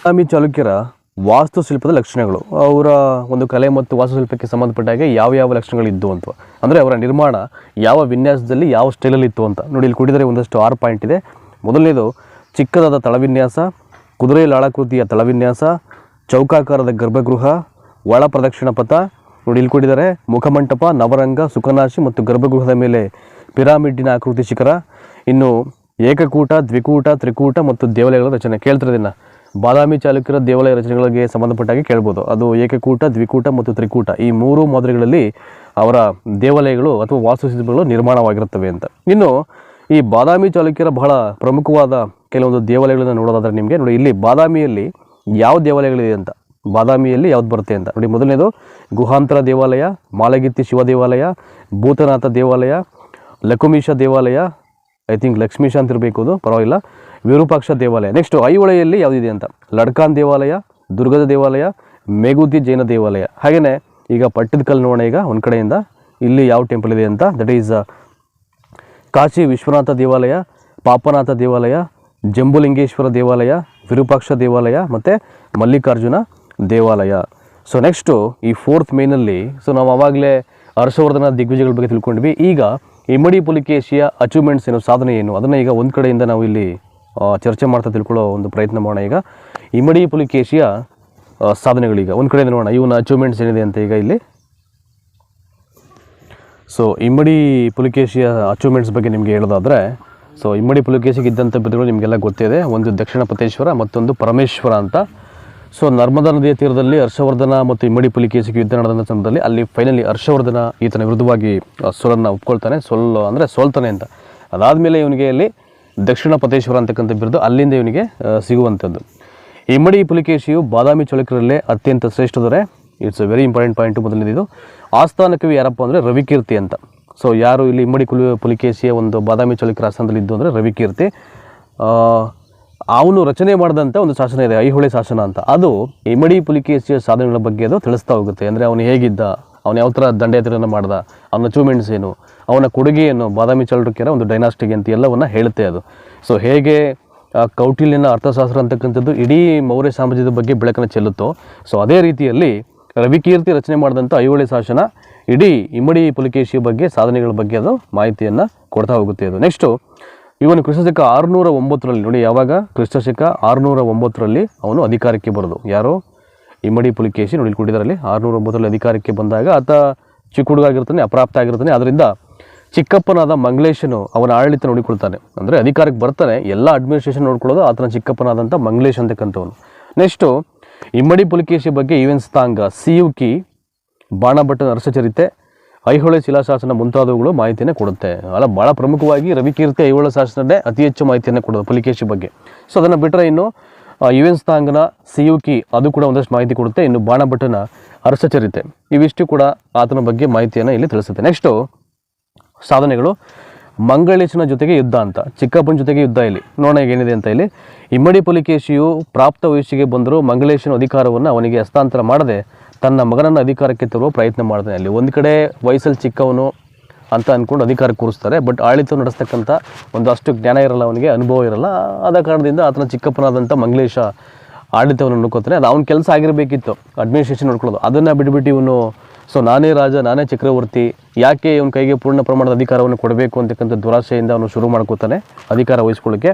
Speaker 1: ಬಾದಾಮಿ ಚಾಲುಕ್ಯರ ವಾಸ್ತುಶಿಲ್ಪದ ಲಕ್ಷಣಗಳು. ಅವರ ಒಂದು ಕಲೆ ಮತ್ತು ವಾಸ್ತುಶಿಲ್ಪಕ್ಕೆ ಸಂಬಂಧಪಟ್ಟ ಹಾಗೆ ಯಾವ ಯಾವ ಲಕ್ಷಣಗಳಿದ್ದು ಅಂತ. ಅಂದರೆ ಅವರ ನಿರ್ಮಾಣ ಯಾವ ವಿನ್ಯಾಸದಲ್ಲಿ ಯಾವ ಸ್ಟೈಲಲ್ಲಿ ಇತ್ತು ಅಂತ. ನೋಡಿ, ಇಲ್ಲಿ ಕೊಟ್ಟಿದ್ದಾರೆ ಒಂದಷ್ಟು ಆರು ಪಾಯಿಂಟ್ ಇದೆ. ಮೊದಲನೇದು, ಚಿಕ್ಕದಾದ ತಳವಿನ್ಯಾಸ ಕುದುರೆ ಲಾಳಾಕೃತಿಯ ತಳವಿನ್ಯಾಸ, ಚೌಕಾಕಾರದ ಗರ್ಭಗೃಹ, ಒಳ ಪ್ರದಕ್ಷಿಣ ಪಥ. ನೋಡಿ, ಇಲ್ಲಿ ಕೊಟ್ಟಿದ್ದಾರೆ ಮುಖಮಂಟಪ, ನವರಂಗ ಸುಖನಾಶಿ ಮತ್ತು ಗರ್ಭಗೃಹದ ಮೇಲೆ ಪಿರಾಮಿಡ್ಡಿನ ಆಕೃತಿ ಶಿಖರ. ಇನ್ನು ಏಕಕೂಟ, ದ್ವಿಕೂಟ, ತ್ರಿಕೂಟ ಮತ್ತು ದೇವಾಲಯಗಳ ರಚನೆ. ಕೇಳ್ತಿರೋದಿನ್ನ ಬಾದಾಮಿ ಚಾಲುಕ್ಯರ ದೇವಾಲಯ ರಚನೆಗಳಿಗೆ ಸಂಬಂಧಪಟ್ಟಾಗಿ ಕೇಳ್ಬೋದು. ಅದು ಏಕಕೂಟ, ದ್ವಿಕೂಟ ಮತ್ತು ತ್ರಿಕೂಟ. ಈ ಮೂರು ಮಾದರಿಗಳಲ್ಲಿ ಅವರ ದೇವಾಲಯಗಳು ಅಥವಾ ವಾಸ್ತುಶಿಲ್ಪಗಳು ನಿರ್ಮಾಣವಾಗಿರುತ್ತವೆ ಅಂತ. ಇನ್ನು ಈ ಬಾದಾಮಿ ಚಾಲುಕ್ಯರ ಬಹಳ ಪ್ರಮುಖವಾದ ಕೆಲವೊಂದು ದೇವಾಲಯಗಳನ್ನು ನೋಡೋದಾದರೆ ನಿಮಗೆ. ನೋಡಿ, ಇಲ್ಲಿ ಬಾದಾಮಿಯಲ್ಲಿ ಯಾವ ದೇವಾಲಯಗಳಿದೆ ಅಂತ. ಬಾದಾಮಿಯಲ್ಲಿ ಯಾವ್ದು ಬರುತ್ತೆ ಅಂತ. ನೋಡಿ, ಮೊದಲನೇದು ಗುಹಾಂತರ ದೇವಾಲಯ ಮಾಲಗಿತ್ತಿ ಶಿವ ದೇವಾಲಯ, ಭೂತನಾಥ ದೇವಾಲಯ, ಲಕುಮೀಶ ದೇವಾಲಯ ಐ ಥಿಂಕ್ ಲಕ್ಷ್ಮೀಶ ಅಂತ ಇರಬೇಕು ಅದು, ಪರವಾಗಿಲ್ಲ. ವಿರೂಪಾಕ್ಷ ದೇವಾಲಯ. ನೆಕ್ಸ್ಟ್ ಐಹೊಳೆಯಲ್ಲಿ ಯಾವುದಿದೆ ಅಂತ? ಲಡ್ಕಾನ್ ದೇವಾಲಯ, ದುರ್ಗದ ದೇವಾಲಯ ಮೇಗುದಿ ಜೈನ ದೇವಾಲಯ. ಹಾಗೆಯೇ ಈಗ ಪಟ್ಟದಕಲ್ ನೋಡೋಣ ಈಗ ಒಂದು ಕಡೆಯಿಂದ, ಇಲ್ಲಿ ಯಾವ ಟೆಂಪಲ್ ಇದೆ ಅಂತ? ದಟ್ ಈಸ್ ಕಾಶಿ ವಿಶ್ವನಾಥ ದೇವಾಲಯ, ಪಾಪನಾಥ ದೇವಾಲಯ, ಜಂಬುಲಿಂಗೇಶ್ವರ ದೇವಾಲಯ, ವಿರೂಪಾಕ್ಷ ದೇವಾಲಯ, ಮತ್ತು ಮಲ್ಲಿಕಾರ್ಜುನ ದೇವಾಲಯ. ಸೊ ನೆಕ್ಸ್ಟು ಈ ಫೋರ್ತ್ ಮೇನಲ್ಲಿ ಸೊ ನಾವು ಆವಾಗಲೇ ಹರ್ಷವರ್ಧನ ದಿಗ್ವಿಜಯಗಳ ಬಗ್ಗೆ ತಿಳ್ಕೊಂಡ್ವಿ ಈಗ ಇಮ್ಮಡಿ ಪುಲಿಕೇಶಿಯ ಅಚೀವ್ಮೆಂಟ್ಸ್ ಏನು, ಸಾಧನೆ ಏನು, ಅದನ್ನು ಈಗ ಒಂದು ಕಡೆಯಿಂದ ನಾವು ಇಲ್ಲಿ ಚರ್ಚೆ ಮಾಡ್ತಾ ತಿಳ್ಕೊಳ್ಳೋ ಒಂದು ಪ್ರಯತ್ನ ಮಾಡೋಣ ಈಗ. ಇಮ್ಮಡಿ ಪುಲಿಕೇಶಿಯ ಸಾಧನೆಗಳೀಗ ಒಂದು ಕಡೆಯಿಂದ ನೋಡೋಣ. ಇವನ ಅಚೀವ್ಮೆಂಟ್ಸ್ ಏನಿದೆ ಅಂತ ಈಗ ಇಲ್ಲಿ. ಸೊ ಇಮ್ಮಡಿ ಪುಲಿಕೇಶಿಯ ಅಚೀವ್ಮೆಂಟ್ಸ್ ಬಗ್ಗೆ ನಿಮಗೆ ಹೇಳೋದಾದರೆ ಸೊ ಇಮ್ಮಡಿ ಪುಲಿಕೇಶಿಗೆ ಇದ್ದಂಥ ಬಿದ್ದುಗಳು ನಿಮಗೆಲ್ಲ ಗೊತ್ತಿದೆ ಒಂದು ದಕ್ಷಿಣ ಪತೇಶ್ವರ ಮತ್ತೊಂದು ಪರಮೇಶ್ವರ ಅಂತ. ಸೊ ನರ್ಮದಾ ನದಿಯ ತೀರದಲ್ಲಿ ಹರ್ಷವರ್ಧನ ಮತ್ತು ಇಮ್ಮಡಿ ಪುಲಿಕೇಶಿಗೆ ಯುದ್ಧ ನಡೆದ ಸಂದರ್ಭದಲ್ಲಿ ಅಲ್ಲಿ ಫೈನಲಿ ಹರ್ಷವರ್ಧನ ಈತನ ವಿರುದ್ಧವಾಗಿ ಸೋಲನ್ನು ಒಪ್ಕೊಳ್ತಾನೆ, ಸೋಲ್ ಅಂದರೆ ಸೋಲ್ತಾನೆ ಅಂತ. ಅದಾದಮೇಲೆ ಇವನಿಗೆ ಅಲ್ಲಿ ದಕ್ಷಿಣ ಪತೇಶ್ವರ ಅಂತಕ್ಕಂಥ ಬಿರುದು ಅಲ್ಲಿಂದ ಇವನಿಗೆ ಸಿಗುವಂಥದ್ದು ಇಮ್ಮಡಿ ಪುಲಿಕೇಶಿಯು ಬಾದಾಮಿ ಚಳುಕರಲ್ಲೇ ಅತ್ಯಂತ ಶ್ರೇಷ್ಠ ದೊರೆ it's a very important point ಮೊದಲನೇದು. ಆಸ್ಥಾನ ಕವಿ ಯಾರಪ್ಪ ಅಂದರೆ ರವಿಕೀರ್ತಿ ಅಂತ. ಸೊ ಯಾರು ಇಲ್ಲಿ ಇಮ್ಮಡಿ ಕುಲಿ, ಪುಲಿಕೇಶಿಯ ಒಂದು ಬಾದಾಮಿ ಚಳುಕರ ಆಸ್ಥಾನದಲ್ಲಿ ಇದ್ದು ಅಂದರೆ ರವಿಕೀರ್ತಿ. ಅವನು ರಚನೆ ಮಾಡಿದಂಥ ಒಂದು ಶಾಸನ ಇದೆ, ಐಹೊಳೆ ಶಾಸನ ಅಂತ. ಅದು ಇಮಡಿ ಪುಲಿಕೇಶಿಯ ಸಾಧನೆಗಳ ಬಗ್ಗೆ ಅದು ತಿಳಿಸ್ತಾ ಹೋಗುತ್ತೆ. ಅಂದರೆ ಅವನು ಹೇಗಿದ್ದ, ಅವನು ಯಾವ ಥರ ದಂಡಯಾತ್ರೆಯನ್ನು ಮಾಡ್ದ, ಅವನ ಅಚೀವ್ಮೆಂಟ್ಸ್ ಏನು, ಅವನ ಕೊಡುಗೆ ಏನು ಬಾದಾಮಿ ಚಳುಕ್ಯರ ಒಂದು ಡೈನಾಸ್ಟಿಗೆ ಅಂತ ಎಲ್ಲವನ್ನು ಹೇಳುತ್ತೆ ಅದು. ಸೊ ಹೇಗೆ ಕೌಟಿಲ್ಯನ ಅರ್ಥಶಾಸ್ತ್ರ ಅಂತಕ್ಕಂಥದ್ದು ಇಡೀ ಮೌರ್ಯ ಸಾಮ್ರಾಜ್ಯದ ಬಗ್ಗೆ ಬೆಳಕನ್ನು ಚೆಲ್ಲುತ್ತೋ ಸೊ ಅದೇ ರೀತಿಯಲ್ಲಿ ರವಿಕೀರ್ತಿ ರಚನೆ ಮಾಡಿದಂಥ ಐಹೊಳೆ ಶಾಸನ ಇಡೀ ಇಮ್ಮಡಿ ಪುಲಿಕೇಶಿಯ ಬಗ್ಗೆ, ಸಾಧನೆಗಳ ಬಗ್ಗೆ ಅದು ಮಾಹಿತಿಯನ್ನು ಕೊಡ್ತಾ ಹೋಗುತ್ತೆ ಅದು. ನೆಕ್ಸ್ಟು ಇವನು ಕ್ರಿಸ್ತಶಕ ಆರುನೂರ ಒಂಬತ್ತರಲ್ಲಿ ನೋಡಿ ಯಾವಾಗ? ಕ್ರಿಸ್ತಶಕ ಆರುನೂರ ಒಂಬತ್ತರಲ್ಲಿ ಅವನು ಅಧಿಕಾರಕ್ಕೆ ಬರೋದು. ಯಾರು? ಇಮ್ಮಡಿ ಪುಲಿಕೇಶಿ ನೋಡಿ ಕೊಟ್ಟಿದ್ದಾರೆ ಆರುನೂರ ಒಂಬತ್ತರಲ್ಲಿ ಅಧಿಕಾರಕ್ಕೆ ಬಂದಾಗ ಆತ ಚಿಕ್ಕ ಹುಡುಗಾಗಿರ್ತಾನೆ ಅಪ್ರಾಪ್ತ ಆಗಿರ್ತಾನೆ. ಅದರಿಂದ ಚಿಕ್ಕಪ್ಪನಾದ ಮಂಗ್ಲೇಶನು ಅವನ ಆಡಳಿತ ನೋಡಿಕೊಳ್ತಾನೆ. ಅಂದರೆ ಅಧಿಕಾರಕ್ಕೆ ಬರ್ತಾನೆ, ಎಲ್ಲ ಅಡ್ಮಿನಿಸ್ಟ್ರೇಷನ್ ನೋಡ್ಕೊಳ್ಳೋದು ಆತನ ಚಿಕ್ಕಪ್ಪನಾದಂಥ ಮಂಗ್ಲೇಶ್ ಅಂತಕ್ಕಂಥವನು ನೆಕ್ಸ್ಟು ಇಮ್ಮಡಿ ಪುಲಿಕೇಶಿ ಬಗ್ಗೆ ಈವೆನ್ಸ್ತಾಂಗ ಸಿಯುಕಿ ಬಾಣಭಟ್ಟನ ಅರಸಚರಿತೆ ಐಹೊಳೆ ಶಿಲಾಶಾಸನ ಮುಂತಾದವುಗಳು ಮಾಹಿತಿಯನ್ನು ಕೊಡುತ್ತೆ. ಅಲ್ಲ ಭಾಳ ಪ್ರಮುಖವಾಗಿ ರವಿಕೀರ್ತಿ ಐಹೊಳೆ ಶಾಸನದೇ ಅತಿ ಹೆಚ್ಚು ಮಾಹಿತಿಯನ್ನು ಕೊಡೋದು ಪುಲಿಕೇಶಿ ಬಗ್ಗೆ. ಸೊ ಅದನ್ನು ಬಿಟ್ಟರೆ ಇನ್ನು ಯುವೆನ್ಸ್ತಾಂಗನ ಸಿಯುಕಿ ಅದು ಕೂಡ ಒಂದಷ್ಟು ಮಾಹಿತಿ ಕೊಡುತ್ತೆ. ಇನ್ನು ಬಾಣಭಟ್ಟನ ಅರಸಚರಿತೆ ಇವಿಷ್ಟು ಕೂಡ ಆತನ ಬಗ್ಗೆ ಮಾಹಿತಿಯನ್ನು ಇಲ್ಲಿ ತಿಳಿಸುತ್ತೆ. ನೆಕ್ಸ್ಟು ಸಾಧನೆಗಳು. ಮಂಗಳೇಶನ ಜೊತೆಗೆ ಯುದ್ಧ ಅಂತ, ಚಿಕ್ಕಪ್ಪನ ಜೊತೆಗೆ ಯುದ್ಧ ಇಲ್ಲಿ. ನೋಡೋಣ ಏನಿದೆ ಅಂತ ಇಲ್ಲಿ. ಇಮ್ಮಡಿ ಪುಲಿಕೇಶಿಯು ಪ್ರಾಪ್ತ ವಯಸ್ಸಿಗೆ ಬಂದರೂ ಮಂಗಳೇಶನ ಅಧಿಕಾರವನ್ನು ಅವನಿಗೆ ಹಸ್ತಾಂತರ ಮಾಡದೆ ತನ್ನ ಮಗನನ್ನು ಅಧಿಕಾರಕ್ಕೆ ತರುವ ಪ್ರಯತ್ನ ಮಾಡ್ತಾನೆ ಅಲ್ಲಿ. ಒಂದು ಕಡೆ ವಯಸ್ಸಲ್ಲಿ ಚಿಕ್ಕವನು ಅಂತ ಅಂದ್ಕೊಂಡು ಅಧಿಕಾರ ಕೂರಿಸ್ತಾರೆ ಬಟ್ ಆಡಳಿತ ನಡೆಸ್ತಕ್ಕಂಥ ಒಂದು ಅಷ್ಟು ಜ್ಞಾನ ಇರಲ್ಲ ಅವನಿಗೆ, ಅನುಭವ ಇರಲ್ಲ. ಆದ ಕಾರಣದಿಂದ ಆತನ ಚಿಕ್ಕಪ್ಪನಾದಂಥ ಮಂಗಳೇಶ ಆಡಳಿತವನ್ನು ನೋಡ್ಕೋತಾನೆ ಅದು ಅವ್ನ ಕೆಲಸ ಆಗಿರಬೇಕಿತ್ತು ಅಡ್ಮಿನಿಸ್ಟ್ರೇಷನ್ ನೋಡ್ಕೊಳ್ಳೋದು. ಅದನ್ನು ಬಿಟ್ಬಿಟ್ಟು ಇವನು ಸೊ ನಾನೇ ರಾಜ, ನಾನೇ ಚಕ್ರವರ್ತಿ, ಯಾಕೆ ಇವನ ಕೈಗೆ ಪೂರ್ಣ ಪ್ರಮಾಣದ ಅಧಿಕಾರವನ್ನು ಕೊಡಬೇಕು ಅಂತಕ್ಕಂಥ ದುರಾಶೆಯಿಂದ ಅವನು ಶುರು ಮಾಡ್ಕೋತಾನೆ ಅಧಿಕಾರ ವಹಿಸ್ಕೊಳ್ಳೋಕ್ಕೆ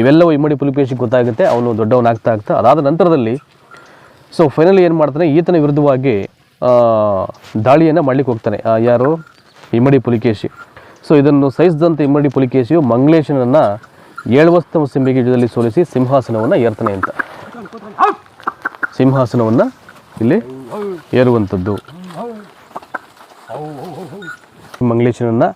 Speaker 1: ಇವೆಲ್ಲವೂ ಇಮ್ಮಡಿ ಪುಲಿಪೇಶಿಗೆ ಗೊತ್ತಾಗುತ್ತೆ, ಅವನು ದೊಡ್ಡವನಾಗ್ತಾ ಆಗ್ತಾ, ಅದಾದ ನಂತರದಲ್ಲಿ ಸೊ ಫೈನಲಿ ಏನು ಮಾಡ್ತಾನೆ? ಈತನ ವಿರುದ್ಧವಾಗಿ ದಾಳಿಯನ್ನು ಮಾಡಲಿಕ್ಕೆ ಹೋಗ್ತಾನೆ. ಯಾರು? ಇಮ್ಮಡಿ ಪುಲಿಕೇಶಿ. ಸೊ ಇದನ್ನು ಸಹಿಸಿದಂಥ ಇಮ್ಮಡಿ ಪುಲಿಕೇಶಿಯು ಮಂಗಳೇಶನನ್ನು ಏಳುವಸ್ತಮ ಸಿಂಬಿಗೆ ಯುದ್ಧದಲ್ಲಿ ಸೋಲಿಸಿ ಸಿಂಹಾಸನವನ್ನು ಏರ್ತಾನೆ ಅಂತ. ಸಿಂಹಾಸನವನ್ನು ಇಲ್ಲಿ ಏರುವಂಥದ್ದು. ಮಂಗಳೇಶನನ್ನು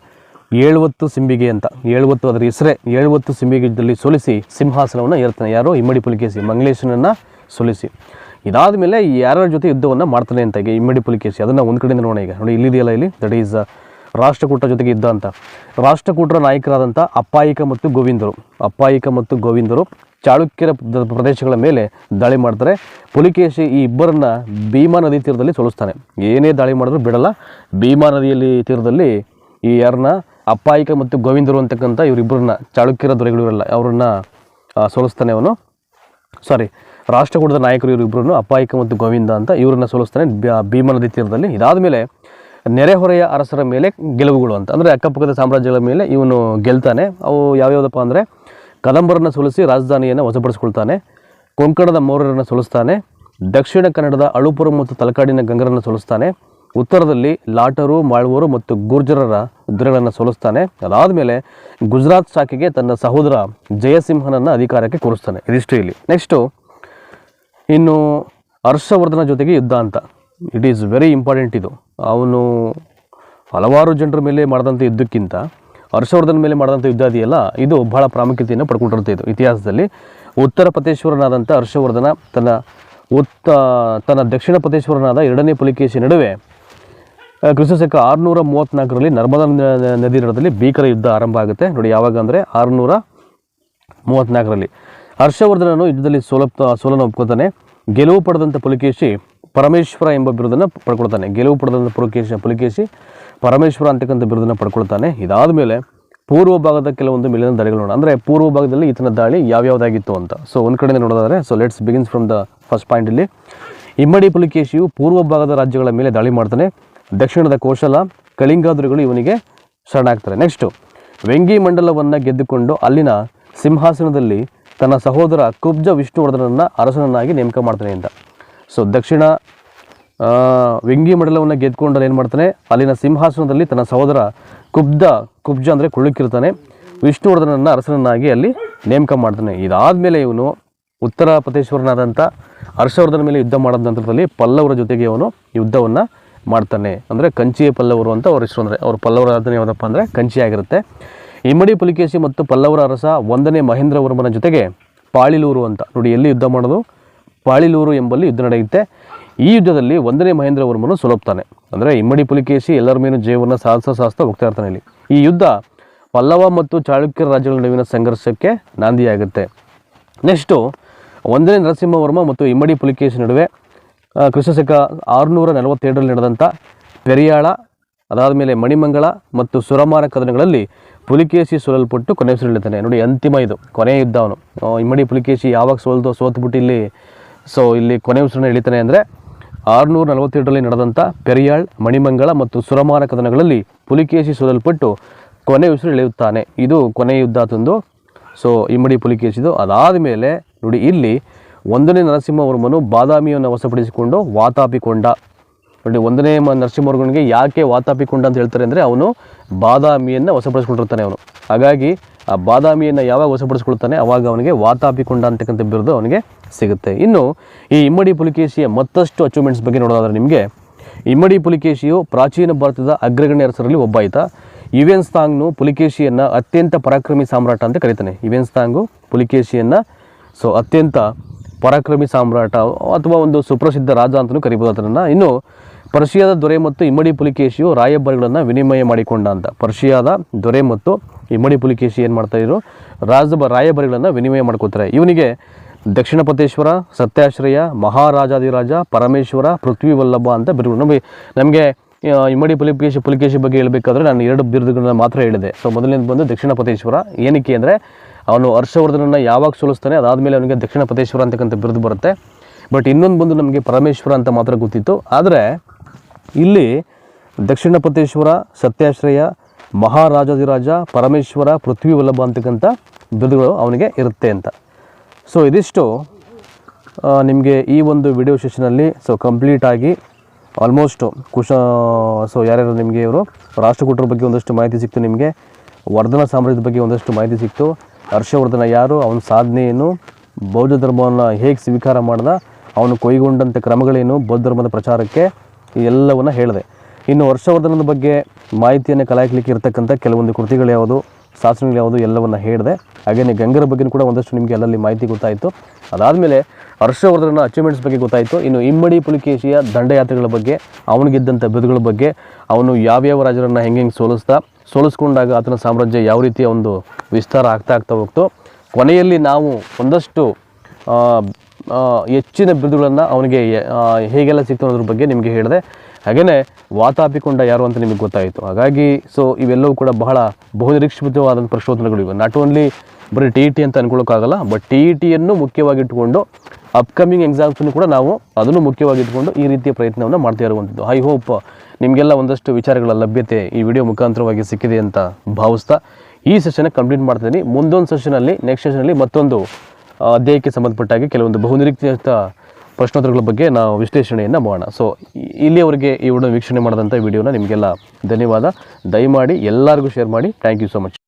Speaker 1: ಏಳುವತ್ತು ಸಿಂಬಿಗೆ ಅಂತ. ಏಳುವತ್ತು ಅದರ ಹೆಸರೇ ಏಳುವತ್ತು ಸಿಂಬಿಗೆ ಯುದ್ಧದಲ್ಲಿ ಸೋಲಿಸಿ ಸಿಂಹಾಸನವನ್ನು ಏರ್ತಾನೆ. ಯಾರೋ? ಇಮ್ಮಡಿ ಪುಲಿಕೇಶಿ. ಮಂಗಳೇಶನನ್ನು ಸೋಲಿಸಿ. ಇದಾದ ಮೇಲೆ ಯಾರ್ಯಾರ ಜೊತೆ ಯುದ್ಧವನ್ನು ಮಾಡ್ತಾನೆ ಅಂತ ಈಗ ಇಮ್ಮಡಿ ಪುಲಿಕೇಶಿ, ಅದನ್ನು ಒಂದು ಕಡೆಯಿಂದ ನೋಡೋಣ ಈಗ. ನೋಡಿ, ಇಲ್ಲಿದೆಯಲ್ಲ ಇಲ್ಲಿ? ದಟ್ ಈಸ್ ರಾಷ್ಟ್ರಕೂಟ ಜೊತೆಗೆ ಯುದ್ಧ ಅಂತ. ರಾಷ್ಟ್ರಕೂಟರ ನಾಯಕರಾದಂಥ ಅಪ್ಪಾಯಿಕ ಮತ್ತು ಗೋವಿಂದರು. ಅಪ್ಪಾಯಿಕ ಮತ್ತು ಗೋವಿಂದರು ಚಾಳುಕ್ಯರ ಪ್ರದೇಶಗಳ ಮೇಲೆ ದಾಳಿ ಮಾಡ್ತಾರೆ. ಪುಲಿಕೇಶಿ ಈ ಇಬ್ಬರನ್ನ ಭೀಮಾ ನದಿ ತೀರದಲ್ಲಿ ಸೋಲಿಸ್ತಾನೆ. ಏನೇ ದಾಳಿ ಮಾಡಿದ್ರು ಬಿಡಲ್ಲ. ಭೀಮಾ ನದಿಯಲ್ಲಿ ತೀರದಲ್ಲಿ ಈ ಯಾರನ್ನ ಅಪ್ಪಾಯಿಕ ಮತ್ತು ಗೋವಿಂದರು ಅಂತಕ್ಕಂಥ ಇವರಿಬ್ಬರನ್ನ ಚಾಳುಕ್ಯರ ದೊರೆಗಳು ಇರಲ್ಲ ಅವರನ್ನು ಸೋಲಿಸ್ತಾನೆ ಅವನು. ಸಾರಿ ರಾಷ್ಟ್ರಕೂಟದ ನಾಯಕರು ಇವರಿಬ್ಬರನ್ನು ಅಪ್ಪಾಯಿಕ ಮತ್ತು ಗೋವಿಂದ ಅಂತ ಇವರನ್ನ ಸೋಲಿಸ್ತಾನೆ ಭೀಮ ನದಿ ತೀರದಲ್ಲಿ ಇದಾದ ಮೇಲೆ ನೆರೆಹೊರೆಯ ಅರಸರ ಮೇಲೆ ಗೆಲುವುಗಳು ಅಂತ. ಅಂದರೆ ಅಕ್ಕಪಕ್ಕದ ಸಾಮ್ರಾಜ್ಯಗಳ ಮೇಲೆ ಇವನು ಗೆಲ್ತಾನೆ. ಅವು ಯಾವ್ಯಾವುದಪ್ಪ ಅಂದರೆ ಕದಂಬರನ್ನು ಸೋಲಿಸಿ ರಾಜಧಾನಿಯನ್ನು ವಶಪಡಿಸ್ಕೊಳ್ತಾನೆ. ಕೊಂಕಣದ ಮೌರ್ಯರನ್ನು ಸೋಲಿಸ್ತಾನೆ. ದಕ್ಷಿಣ ಕನ್ನಡದ ಅಳುಪುರ ಮತ್ತು ತಲಕಾಡಿನ ಗಂಗರನ್ನು ಸೋಲಿಸ್ತಾನೆ. ಉತ್ತರದಲ್ಲಿ ಲಾಟರು, ಮಾಳ್ವರು ಮತ್ತು ಗುರ್ಜರರ ದೊರೆಗಳನ್ನು ಸೋಲಿಸ್ತಾನೆ. ಅದಾದಮೇಲೆ ಗುಜರಾತ್ ಶಾಖೆಗೆ ತನ್ನ ಸಹೋದರ ಜಯಸಿಂಹನನ್ನು ಅಧಿಕಾರಕ್ಕೆ ಕೂರಿಸ್ತಾನೆ. ಇದಿಷ್ಟು ಇಲ್ಲಿ. ನೆಕ್ಸ್ಟು ಇನ್ನು ಹರ್ಷವರ್ಧನ ಜೊತೆಗೆ ಯುದ್ಧ ಅಂತ. ಇಟ್ ಈಸ್ ವೆರಿ ಇಂಪಾರ್ಟೆಂಟ್ ಇದು. ಅವನು ಹಲವಾರು ಜನರ ಮೇಲೆ ಮಾಡಿದಂಥ ಯುದ್ಧಕ್ಕಿಂತ ಹರ್ಷವರ್ಧನ ಮೇಲೆ ಮಾಡಿದಂಥ ಯುದ್ಧ ಇದೆಯಲ್ಲ, ಇದು ಬಹಳ ಪ್ರಾಮುಖ್ಯತೆಯನ್ನು ಪಡ್ಕೊಂಡಿರುತ್ತೆ ಇದು. ಇತಿಹಾಸದಲ್ಲಿ ಉತ್ತರ ಪ್ರದೇಶವರನಾದಂಥ ಹರ್ಷವರ್ಧನ ತನ್ನ ಉತ್ತ, ತನ್ನ ದಕ್ಷಿಣ ಪ್ರದೇಶವರನಾದ ಎರಡನೇ ಪುಲಿಕೇಶಿ ನಡುವೆ ಕ್ರಿಸ್ತ ಶಕ ಆರುನೂರ ಮೂವತ್ತ್ನಾಲ್ಕರಲ್ಲಿ ನರ್ಮದಾ ನದಿ ದಡದಲ್ಲಿ ಭೀಕರ ಯುದ್ಧ ಆರಂಭ ಆಗುತ್ತೆ. ನೋಡಿ ಯಾವಾಗ ಅಂದರೆ ಆರುನೂರ ಮೂವತ್ತ್ನಾಲ್ಕರಲ್ಲಿ ಹರ್ಷವರ್ಧನನು ಯುದ್ಧದಲ್ಲಿ ಸೋಲ ಸೋಲನ್ನು ಒಪ್ಕೊತಾನೆ. ಗೆಲುವು ಪಡೆದಂಥ ಪುಲಿಕೇಶಿ ಪರಮೇಶ್ವರ ಎಂಬ ಬಿರುದನ್ನು ಪಡ್ಕೊಳ್ತಾನೆ. ಗೆಲುವು ಪಡೆದಂಥ ಪುಲಿಕೇಶಿ ಪುಲಿಕೇಶಿ ಪರಮೇಶ್ವರ ಅಂತಕ್ಕಂಥ ಬಿರುದನ್ನು ಪಡ್ಕೊಳ್ತಾನೆ. ಇದಾದ ಮೇಲೆ ಪೂರ್ವ ಭಾಗದ ಕೆಲವೊಂದು ಮೇಲಿನ ದಾಳಿಗಳು ನೋಡೋಣ. ಅಂದರೆ ಪೂರ್ವ ಭಾಗದಲ್ಲಿ ಈತನ ದಾಳಿ ಯಾವ್ಯಾವುದಾಗಿತ್ತು ಅಂತ. ಸೊ ಒಂದು ಕಡೆಯಿಂದ ನೋಡೋದಾದರೆ so let's begins from the first point ಇಲ್ಲಿ. ಇಮ್ಮಡಿ ಪುಲಿಕೇಶಿಯು ಪೂರ್ವ ಭಾಗದ ರಾಜ್ಯಗಳ ಮೇಲೆ ದಾಳಿ ಮಾಡ್ತಾನೆ. ದಕ್ಷಿಣದ ಕೋಶಲ, ಕಳಿಂಗಾದ್ರಿಗಳು ಇವನಿಗೆ ಶರಣಾಗ್ತಾರೆ. ನೆಕ್ಸ್ಟು ವೆಂಗಿ ಮಂಡಲವನ್ನು ಗೆದ್ದುಕೊಂಡು ಅಲ್ಲಿನ ಸಿಂಹಾಸನದಲ್ಲಿ ತನ್ನ ಸಹೋದರ ಕುಬ್ಜ ವಿಷ್ಣುವರ್ಧನನ್ನು ಅರಸನನ್ನಾಗಿ ನೇಮಕ ಮಾಡ್ತಾನೆ ಅಂತ. ಸೊ ದಕ್ಷಿಣ ವೆಂಗಿ ಮಂಡಲವನ್ನು ಗೆದ್ದುಕೊಂಡು ಏನು ಮಾಡ್ತಾನೆ? ಅಲ್ಲಿನ ಸಿಂಹಾಸನದಲ್ಲಿ ತನ್ನ ಸಹೋದರ ಕುಬ್ಜ ಕುಬ್ಜ ಅಂದರೆ ಕುಳ್ಳಿಕ್ಕಿರ್ತಾನೆ ವಿಷ್ಣುವರ್ಧನನ್ನು ಅರಸನನ್ನಾಗಿ ಅಲ್ಲಿ ನೇಮಕ ಮಾಡ್ತಾನೆ. ಇದಾದಮೇಲೆ ಇವನು ಉತ್ತರ ಪ್ರದೇಶ್ವರನಾದಂಥ ಹರ್ಷವರ್ಧನ ಮೇಲೆ ಯುದ್ಧ ಮಾಡಿದ ನಂತರದಲ್ಲಿ ಪಲ್ಲವರ ಜೊತೆಗೆ ಅವನು ಯುದ್ಧವನ್ನು ಮಾಡ್ತಾನೆ. ಅಂದರೆ ಕಂಚಿಯ ಪಲ್ಲವರು ಅಂತ ಅವ್ರ ಹೆಸರು ಅಂದರೆ, ಅವ್ರ ಪಲ್ಲವರ ಯಾವುದಪ್ಪ ಅಂದರೆ ಕಂಚಿ ಆಗಿರುತ್ತೆ ಇಮ್ಮಡಿ ಪುಲಿಕೇಶಿ ಮತ್ತು ಪಲ್ಲವರ ಅರಸ ಒಂದನೇ ಮಹೇಂದ್ರವರ್ಮನ ಜೊತೆಗೆ ಪಾಳಿಲೂರು ಅಂತ ನೋಡಿ ಎಲ್ಲಿ ಯುದ್ಧ ಮಾಡೋದು? ಪಾಳಿಲೂರು ಎಂಬಲ್ಲಿ ಯುದ್ಧ ನಡೆಯುತ್ತೆ. ಈ ಯುದ್ಧದಲ್ಲಿ ಒಂದನೇ ಮಹೇಂದ್ರ ವರ್ಮನು ಸೊಲಪ್ತಾನೆ ಅಂದರೆ ಇಮ್ಮಡಿ ಪುಲಿಕೇಶಿ ಎಲ್ಲರ ಮೇಲೂ ಜೀವನ ಸಾಧಿಸ ಸಾಧಿಸ್ತಾ ಹೋಗ್ತಾ ಇರ್ತಾನೆ ಇಲ್ಲಿ. ಈ ಯುದ್ಧ ಪಲ್ಲವ ಮತ್ತು ಚಾಳುಕ್ಯರ ರಾಜ್ಯಗಳ ನಡುವಿನ ಸಂಘರ್ಷಕ್ಕೆ ನಾಂದಿಯಾಗುತ್ತೆ. ನೆಕ್ಸ್ಟು ಒಂದನೇ ನರಸಿಂಹವರ್ಮ ಮತ್ತು ಇಮ್ಮಡಿ ಪುಲಿಕೇಶಿ ನಡುವೆ ಕ್ರಿಸ್ತಶಕ ಆರುನೂರ ನಲವತ್ತೆರಡರಲ್ಲಿ ನಡೆದಂಥ ಪೆರಿಯಾಳ ಅದಾದ ಮೇಲೆ ಮಣಿಮಂಗಳ ಮತ್ತು ಸುರಮಾರ ಕದನಗಳಲ್ಲಿ ಪುಲಿಕೇಶಿ ಸೋಲಲ್ಪಟ್ಟು ಕೊನೆ ಉಸಿರೆಳಿತಾನೆ ನೋಡಿ, ಅಂತಿಮ ಇದು. ಕೊನೆಯ ಯುದ್ಧ ಅವನು. ಇಮ್ಮಡಿ ಪುಲಿಕೇಶಿ ಯಾವಾಗ ಸೋಲ್ದು, ಸೋತ್ಬಿಟ್ಟು ಇಲ್ಲಿ, ಸೊ, ಇಲ್ಲಿ ಕೊನೆ ಉಸಿರನ್ನ ಎಳಿತಾನೆ ಅಂದರೆ ಆರುನೂರ ನಲವತ್ತೆರಡರಲ್ಲಿ ನಡೆದಂಥ ಪೆರಿಯಾಳ್ ಮಣಿಮಂಗಳ ಮತ್ತು ಸುರಮಾನ ಕದನಗಳಲ್ಲಿ ಪುಲಿಕೇಶಿ ಸೋಲಲ್ಪಟ್ಟು ಕೊನೆ ಉಸಿರು ಎಳೆಯುತ್ತಾನೆ. ಇದು ಕೊನೆಯ ಯುದ್ಧ ತಂದು. ಸೊ, ಇಮ್ಮಡಿ ಪುಲಿಕೇಶಿದು. ಅದಾದ ಮೇಲೆ, ನೋಡಿ, ಇಲ್ಲಿ ಒಂದನೇ ನರಸಿಂಹವರ್ಮನು ಬಾದಾಮಿಯನ್ನು ವಶಪಡಿಸಿಕೊಂಡು ವಾತಾಪಿಕೊಂಡ. ನೋಡಿ, ಒಂದನೇ ಮ ಯಾಕೆ ಯಾಕೆ ವಾತಾಪಿಕೊಂಡ ಅಂತ ಹೇಳ್ತಾರೆ ಅಂದರೆ ಅವನು ಬಾದಾಮಿಯನ್ನು ವಶಪಡಿಸ್ಕೊಂಡಿರ್ತಾನೆ ಅವನು. ಹಾಗಾಗಿ ಆ ಬಾದಾಮಿಯನ್ನು ಯಾವಾಗ ವಶಪಡಿಸ್ಕೊಳ್ತಾನೆ ಅವಾಗ ಅವನಿಗೆ ವಾತಾಪಿ ಕುಂಡ ಅಂತಕ್ಕಂಥ ಬಿರುದು ಅವನಿಗೆ ಸಿಗುತ್ತೆ. ಇನ್ನು ಈ ಇಮ್ಮಡಿ ಪುಲಿಕೇಶಿಯ ಮತ್ತಷ್ಟು ಅಚೀವ್ಮೆಂಟ್ಸ್ ಬಗ್ಗೆ ನೋಡೋದಾದ್ರೆ ನಿಮಗೆ, ಇಮ್ಮಡಿ ಪುಲಿಕೇಶಿಯು ಪ್ರಾಚೀನ ಭಾರತದ ಅಗ್ರಗಣ್ಯ ಅರಸರಲ್ಲಿ ಒಬ್ಬ ಆಯ್ತ. ಇವೆನ್ಸ್ತಾಂಗ್ನು ಪುಲಿಕೇಶಿಯನ್ನು ಅತ್ಯಂತ ಪರಾಕ್ರಮಿ ಸಾಮ್ರಾಟ ಅಂತ ಕರೀತಾನೆ. ಇವೆನ್ಸ್ತಾಂಗು ಪುಲಿಕೇಶಿಯನ್ನು ಸೊ ಅತ್ಯಂತ ಪರಾಕ್ರಮಿ ಸಾಮ್ರಾಟ ಅಥವಾ ಒಂದು ಸುಪ್ರಸಿದ್ಧ ರಾಜ ಅಂತಲೂ ಕರಿಬೋದು ಅದನ್ನು ಇನ್ನು ಪರ್ಷಿಯಾದ ದೊರೆ ಮತ್ತು ಇಮ್ಮಡಿ ಪುಲಿಕೇಶಿಯು ರಾಯಭಾರಿಗಳನ್ನು ವಿನಿಮಯ ಮಾಡಿಕೊಂಡ ಅಂತ. ಪರ್ಷಿಯಾದ ದೊರೆ ಮತ್ತು ಇಮ್ಮಡಿ ಪುಲಿಕೇಶಿ ಏನು ಮಾಡ್ತಾಯಿದ್ರು ರಾಜ ರಾಯಭಾರಿಗಳನ್ನು ವಿನಿಮಯ ಮಾಡ್ಕೋತಾರೆ. ಇವನಿಗೆ ದಕ್ಷಿಣ ಪತೇಶ್ವರ ಸತ್ಯಾಶ್ರಯ ಮಹಾರಾಜಾದಿರಾಜ ಪರಮೇಶ್ವರ ಪೃಥ್ವಿ ವಲ್ಲಭ ಅಂತ ಬಿರುದು ನಮಗೆ ನಮಗೆ ಇಮ್ಮಡಿ ಪುಲಿಕೇಶಿ ಪುಲಿಕೇಶಿ ಬಗ್ಗೆ ಹೇಳಬೇಕಾದ್ರೆ ನಾನು ಎರಡು ಬಿರುದುಗಳನ್ನ ಮಾತ್ರ ಹೇಳಿದೆ. ಸೊ ಮೊದಲನೇದು ಬಂದು ದಕ್ಷಿಣ ಪತೇಶ್ವರ ಏನಕ್ಕೆ ಅಂದರೆ, ಅವನು ಹರ್ಷವರ್ಧನನ್ನು ಯಾವಾಗ ಸೋಲಿಸ್ತಾನೆ, ಅದಾದಮೇಲೆ ಅವನಿಗೆ ದಕ್ಷಿಣ ಪತೇಶ್ವರ ಅಂತಕ್ಕಂಥ ಬಿರುದು ಬರುತ್ತೆ. ಬಟ್ ಇನ್ನೊಂದು ಬಂದು ನಮಗೆ ಪರಮೇಶ್ವರ ಅಂತ ಮಾತ್ರ ಗೊತ್ತಿತ್ತು. ಆದರೆ ಇಲ್ಲಿ ದಕ್ಷಿಣ ಪತೇಶ್ವರ ಸತ್ಯಾಶ್ರಯ, ಮಹಾರಾಜಾಧಿರಾಜ, ಪರಮೇಶ್ವರ, ಪೃಥ್ವಿ ವಲ್ಲಭ ಅಂತಕ್ಕಂಥ ಬಿರುದುಗಳು ಅವನಿಗೆ ಇರುತ್ತೆ ಅಂತ. ಸೊ ಇದಿಷ್ಟು ನಿಮಗೆ ಈ ಒಂದು ವಿಡಿಯೋ ಸೆಷನಲ್ಲಿ ಸೊ ಕಂಪ್ಲೀಟಾಗಿ ಆಲ್ಮೋಸ್ಟು ಕುಶ ಸೊ ಯಾರ್ಯಾರು ನಿಮಗೆ ಇವರು, ರಾಷ್ಟ್ರಕೂಟರ ಬಗ್ಗೆ ಒಂದಷ್ಟು ಮಾಹಿತಿ ಸಿಕ್ತು ನಿಮಗೆ, ವರ್ಧನ ಸಾಮ್ರಾಜ್ಯದ ಬಗ್ಗೆ ಒಂದಷ್ಟು ಮಾಹಿತಿ ಸಿಕ್ತು, ಹರ್ಷವರ್ಧನ ಯಾರು, ಅವನ ಸಾಧನೆ ಏನು, ಬೌದ್ಧ ಧರ್ಮವನ್ನು ಹೇಗೆ ಸ್ವೀಕಾರ ಮಾಡ್ದ, ಅವನು ಕೈಗೊಂಡಂಥ ಕ್ರಮಗಳೇನು, ಬೌದ್ಧ ಧರ್ಮದ ಪ್ರಚಾರಕ್ಕೆ ಎಲ್ಲವನ್ನು ಹೇಳಿದೆ. ಇನ್ನು ಹರ್ಷವರ್ಧನದ ಬಗ್ಗೆ ಮಾಹಿತಿಯನ್ನು ಕಲಾಯ್ಲಿಕ್ಕೆ ಇರತಕ್ಕಂಥ ಕೆಲವೊಂದು ಕೃತಿಗಳು ಯಾವುದು ಶಾಸನಗಳು ಯಾವುದು, ಎಲ್ಲವನ್ನು ಹೇಳಿದೆ. ಹಾಗೆಯೇ ಗಂಗರ ಬಗ್ಗೆ ಕೂಡ ಒಂದಷ್ಟು ನಿಮಗೆ ಅಲ್ಲಲ್ಲಿ ಮಾಹಿತಿ ಗೊತ್ತಾಯಿತು. ಅದಾದಮೇಲೆ ಹರ್ಷವರ್ಧನ ಅಚೀವ್ಮೆಂಟ್ಸ್ ಬಗ್ಗೆ ಗೊತ್ತಾಯಿತು. ಇನ್ನು ಇಮ್ಮಡಿ ಪುಲಿಕೇಶಿಯ ದಂಡಯಾತ್ರೆಗಳ ಬಗ್ಗೆ ಅವನಿಗಿದ್ದಂಥ ಬೆದುಗಳ ಬಗ್ಗೆ, ಅವನು ಯಾವ್ಯಾವ ರಾಜರನ್ನು ಹೆಂಗೆ ಹೆಂಗೆ ಸೋಲಿಸ್ತಾ, ಸೋಲಿಸ್ಕೊಂಡಾಗ ಆತನ ಸಾಮ್ರಾಜ್ಯ ಯಾವ ರೀತಿಯ ಒಂದು ವಿಸ್ತಾರ ಆಗ್ತಾ ಆಗ್ತಾ ಹೋಗ್ತು, ಕೊನೆಯಲ್ಲಿ ನಾವು ಒಂದಷ್ಟು ಹೆಚ್ಚಿನ ಬಿರುದುಗಳನ್ನು ಅವನಿಗೆ ಹೇಗೆಲ್ಲ ಸಿಕ್ತು ಅನ್ನೋದ್ರ ಬಗ್ಗೆ ನಿಮಗೆ ಹೇಳಿದೆ. ಹಾಗೆಯೇ ವಾತಾಪಿಕೊಂಡ ಯಾರು ಅಂತ ನಿಮಗೆ ಗೊತ್ತಾಯಿತು. ಹಾಗಾಗಿ ಸೊ ಇವೆಲ್ಲವೂ ಕೂಡ ಬಹಳ ಬಹುನಿರೀಕ್ಷಿತವಾದಂಥ ಪ್ರಶೋಧನೆಗಳು ಇವೆ. ನಾಟ್ ಓನ್ಲಿ ಬರೀ ಟಿ ಇ ಟಿ ಅಂತ ಅನ್ಕೊಳ್ಳೋಕ್ಕಾಗಲ್ಲ ಬಟ್ ಟಿ ಇ ಟಿಯನ್ನು ಮುಖ್ಯವಾಗಿಟ್ಟುಕೊಂಡು ಅಪ್ಕಮಿಂಗ್ ಎಕ್ಸಾಮ್ಸನ್ನು ಕೂಡ ನಾವು ಅದನ್ನು ಮುಖ್ಯವಾಗಿಟ್ಟುಕೊಂಡು ಈ ರೀತಿಯ ಪ್ರಯತ್ನವನ್ನು ಮಾಡ್ತಾ ಇರುವಂಥದ್ದು. ಐ ಹೋಪ್ ನಿಮಗೆಲ್ಲ ಒಂದಷ್ಟು ವಿಚಾರಗಳ ಲಭ್ಯತೆ ಈ ವಿಡಿಯೋ ಮುಖಾಂತರವಾಗಿ ಸಿಕ್ಕಿದೆ ಅಂತ ಭಾವಿಸ್ತಾ ಈ ಸೆಷನ್ ಕಂಪ್ಲೀಟ್ ಮಾಡ್ತೀನಿ ಮುಂದೊಂದು ಸೆಷನಲ್ಲಿ ನೆಕ್ಸ್ಟ್ ಸೆಷನಲ್ಲಿ ಮತ್ತೊಂದು ಅಧ್ಯಾಯಕ್ಕೆ ಸಂಬಂಧಪಟ್ಟಾಗೆ ಕೆಲವೊಂದು ಬಹುನಿರೀಕ್ಷಿತ ಪ್ರಶ್ನೋತ್ತರಗಳ ಬಗ್ಗೆ ನಾವು ವಿಶ್ಲೇಷಣೆಯನ್ನು ಮಾಡೋಣ. ಸೊ ಇಲ್ಲಿಯವರೆಗೆ ಈ ವೀಕ್ಷಣೆ ಮಾಡಿದಂಥ ವಿಡಿಯೋನ ನಿಮಗೆಲ್ಲ ಧನ್ಯವಾದ. ದಯಮಾಡಿ ಎಲ್ಲರಿಗೂ ಶೇರ್ ಮಾಡಿ. Thank you so much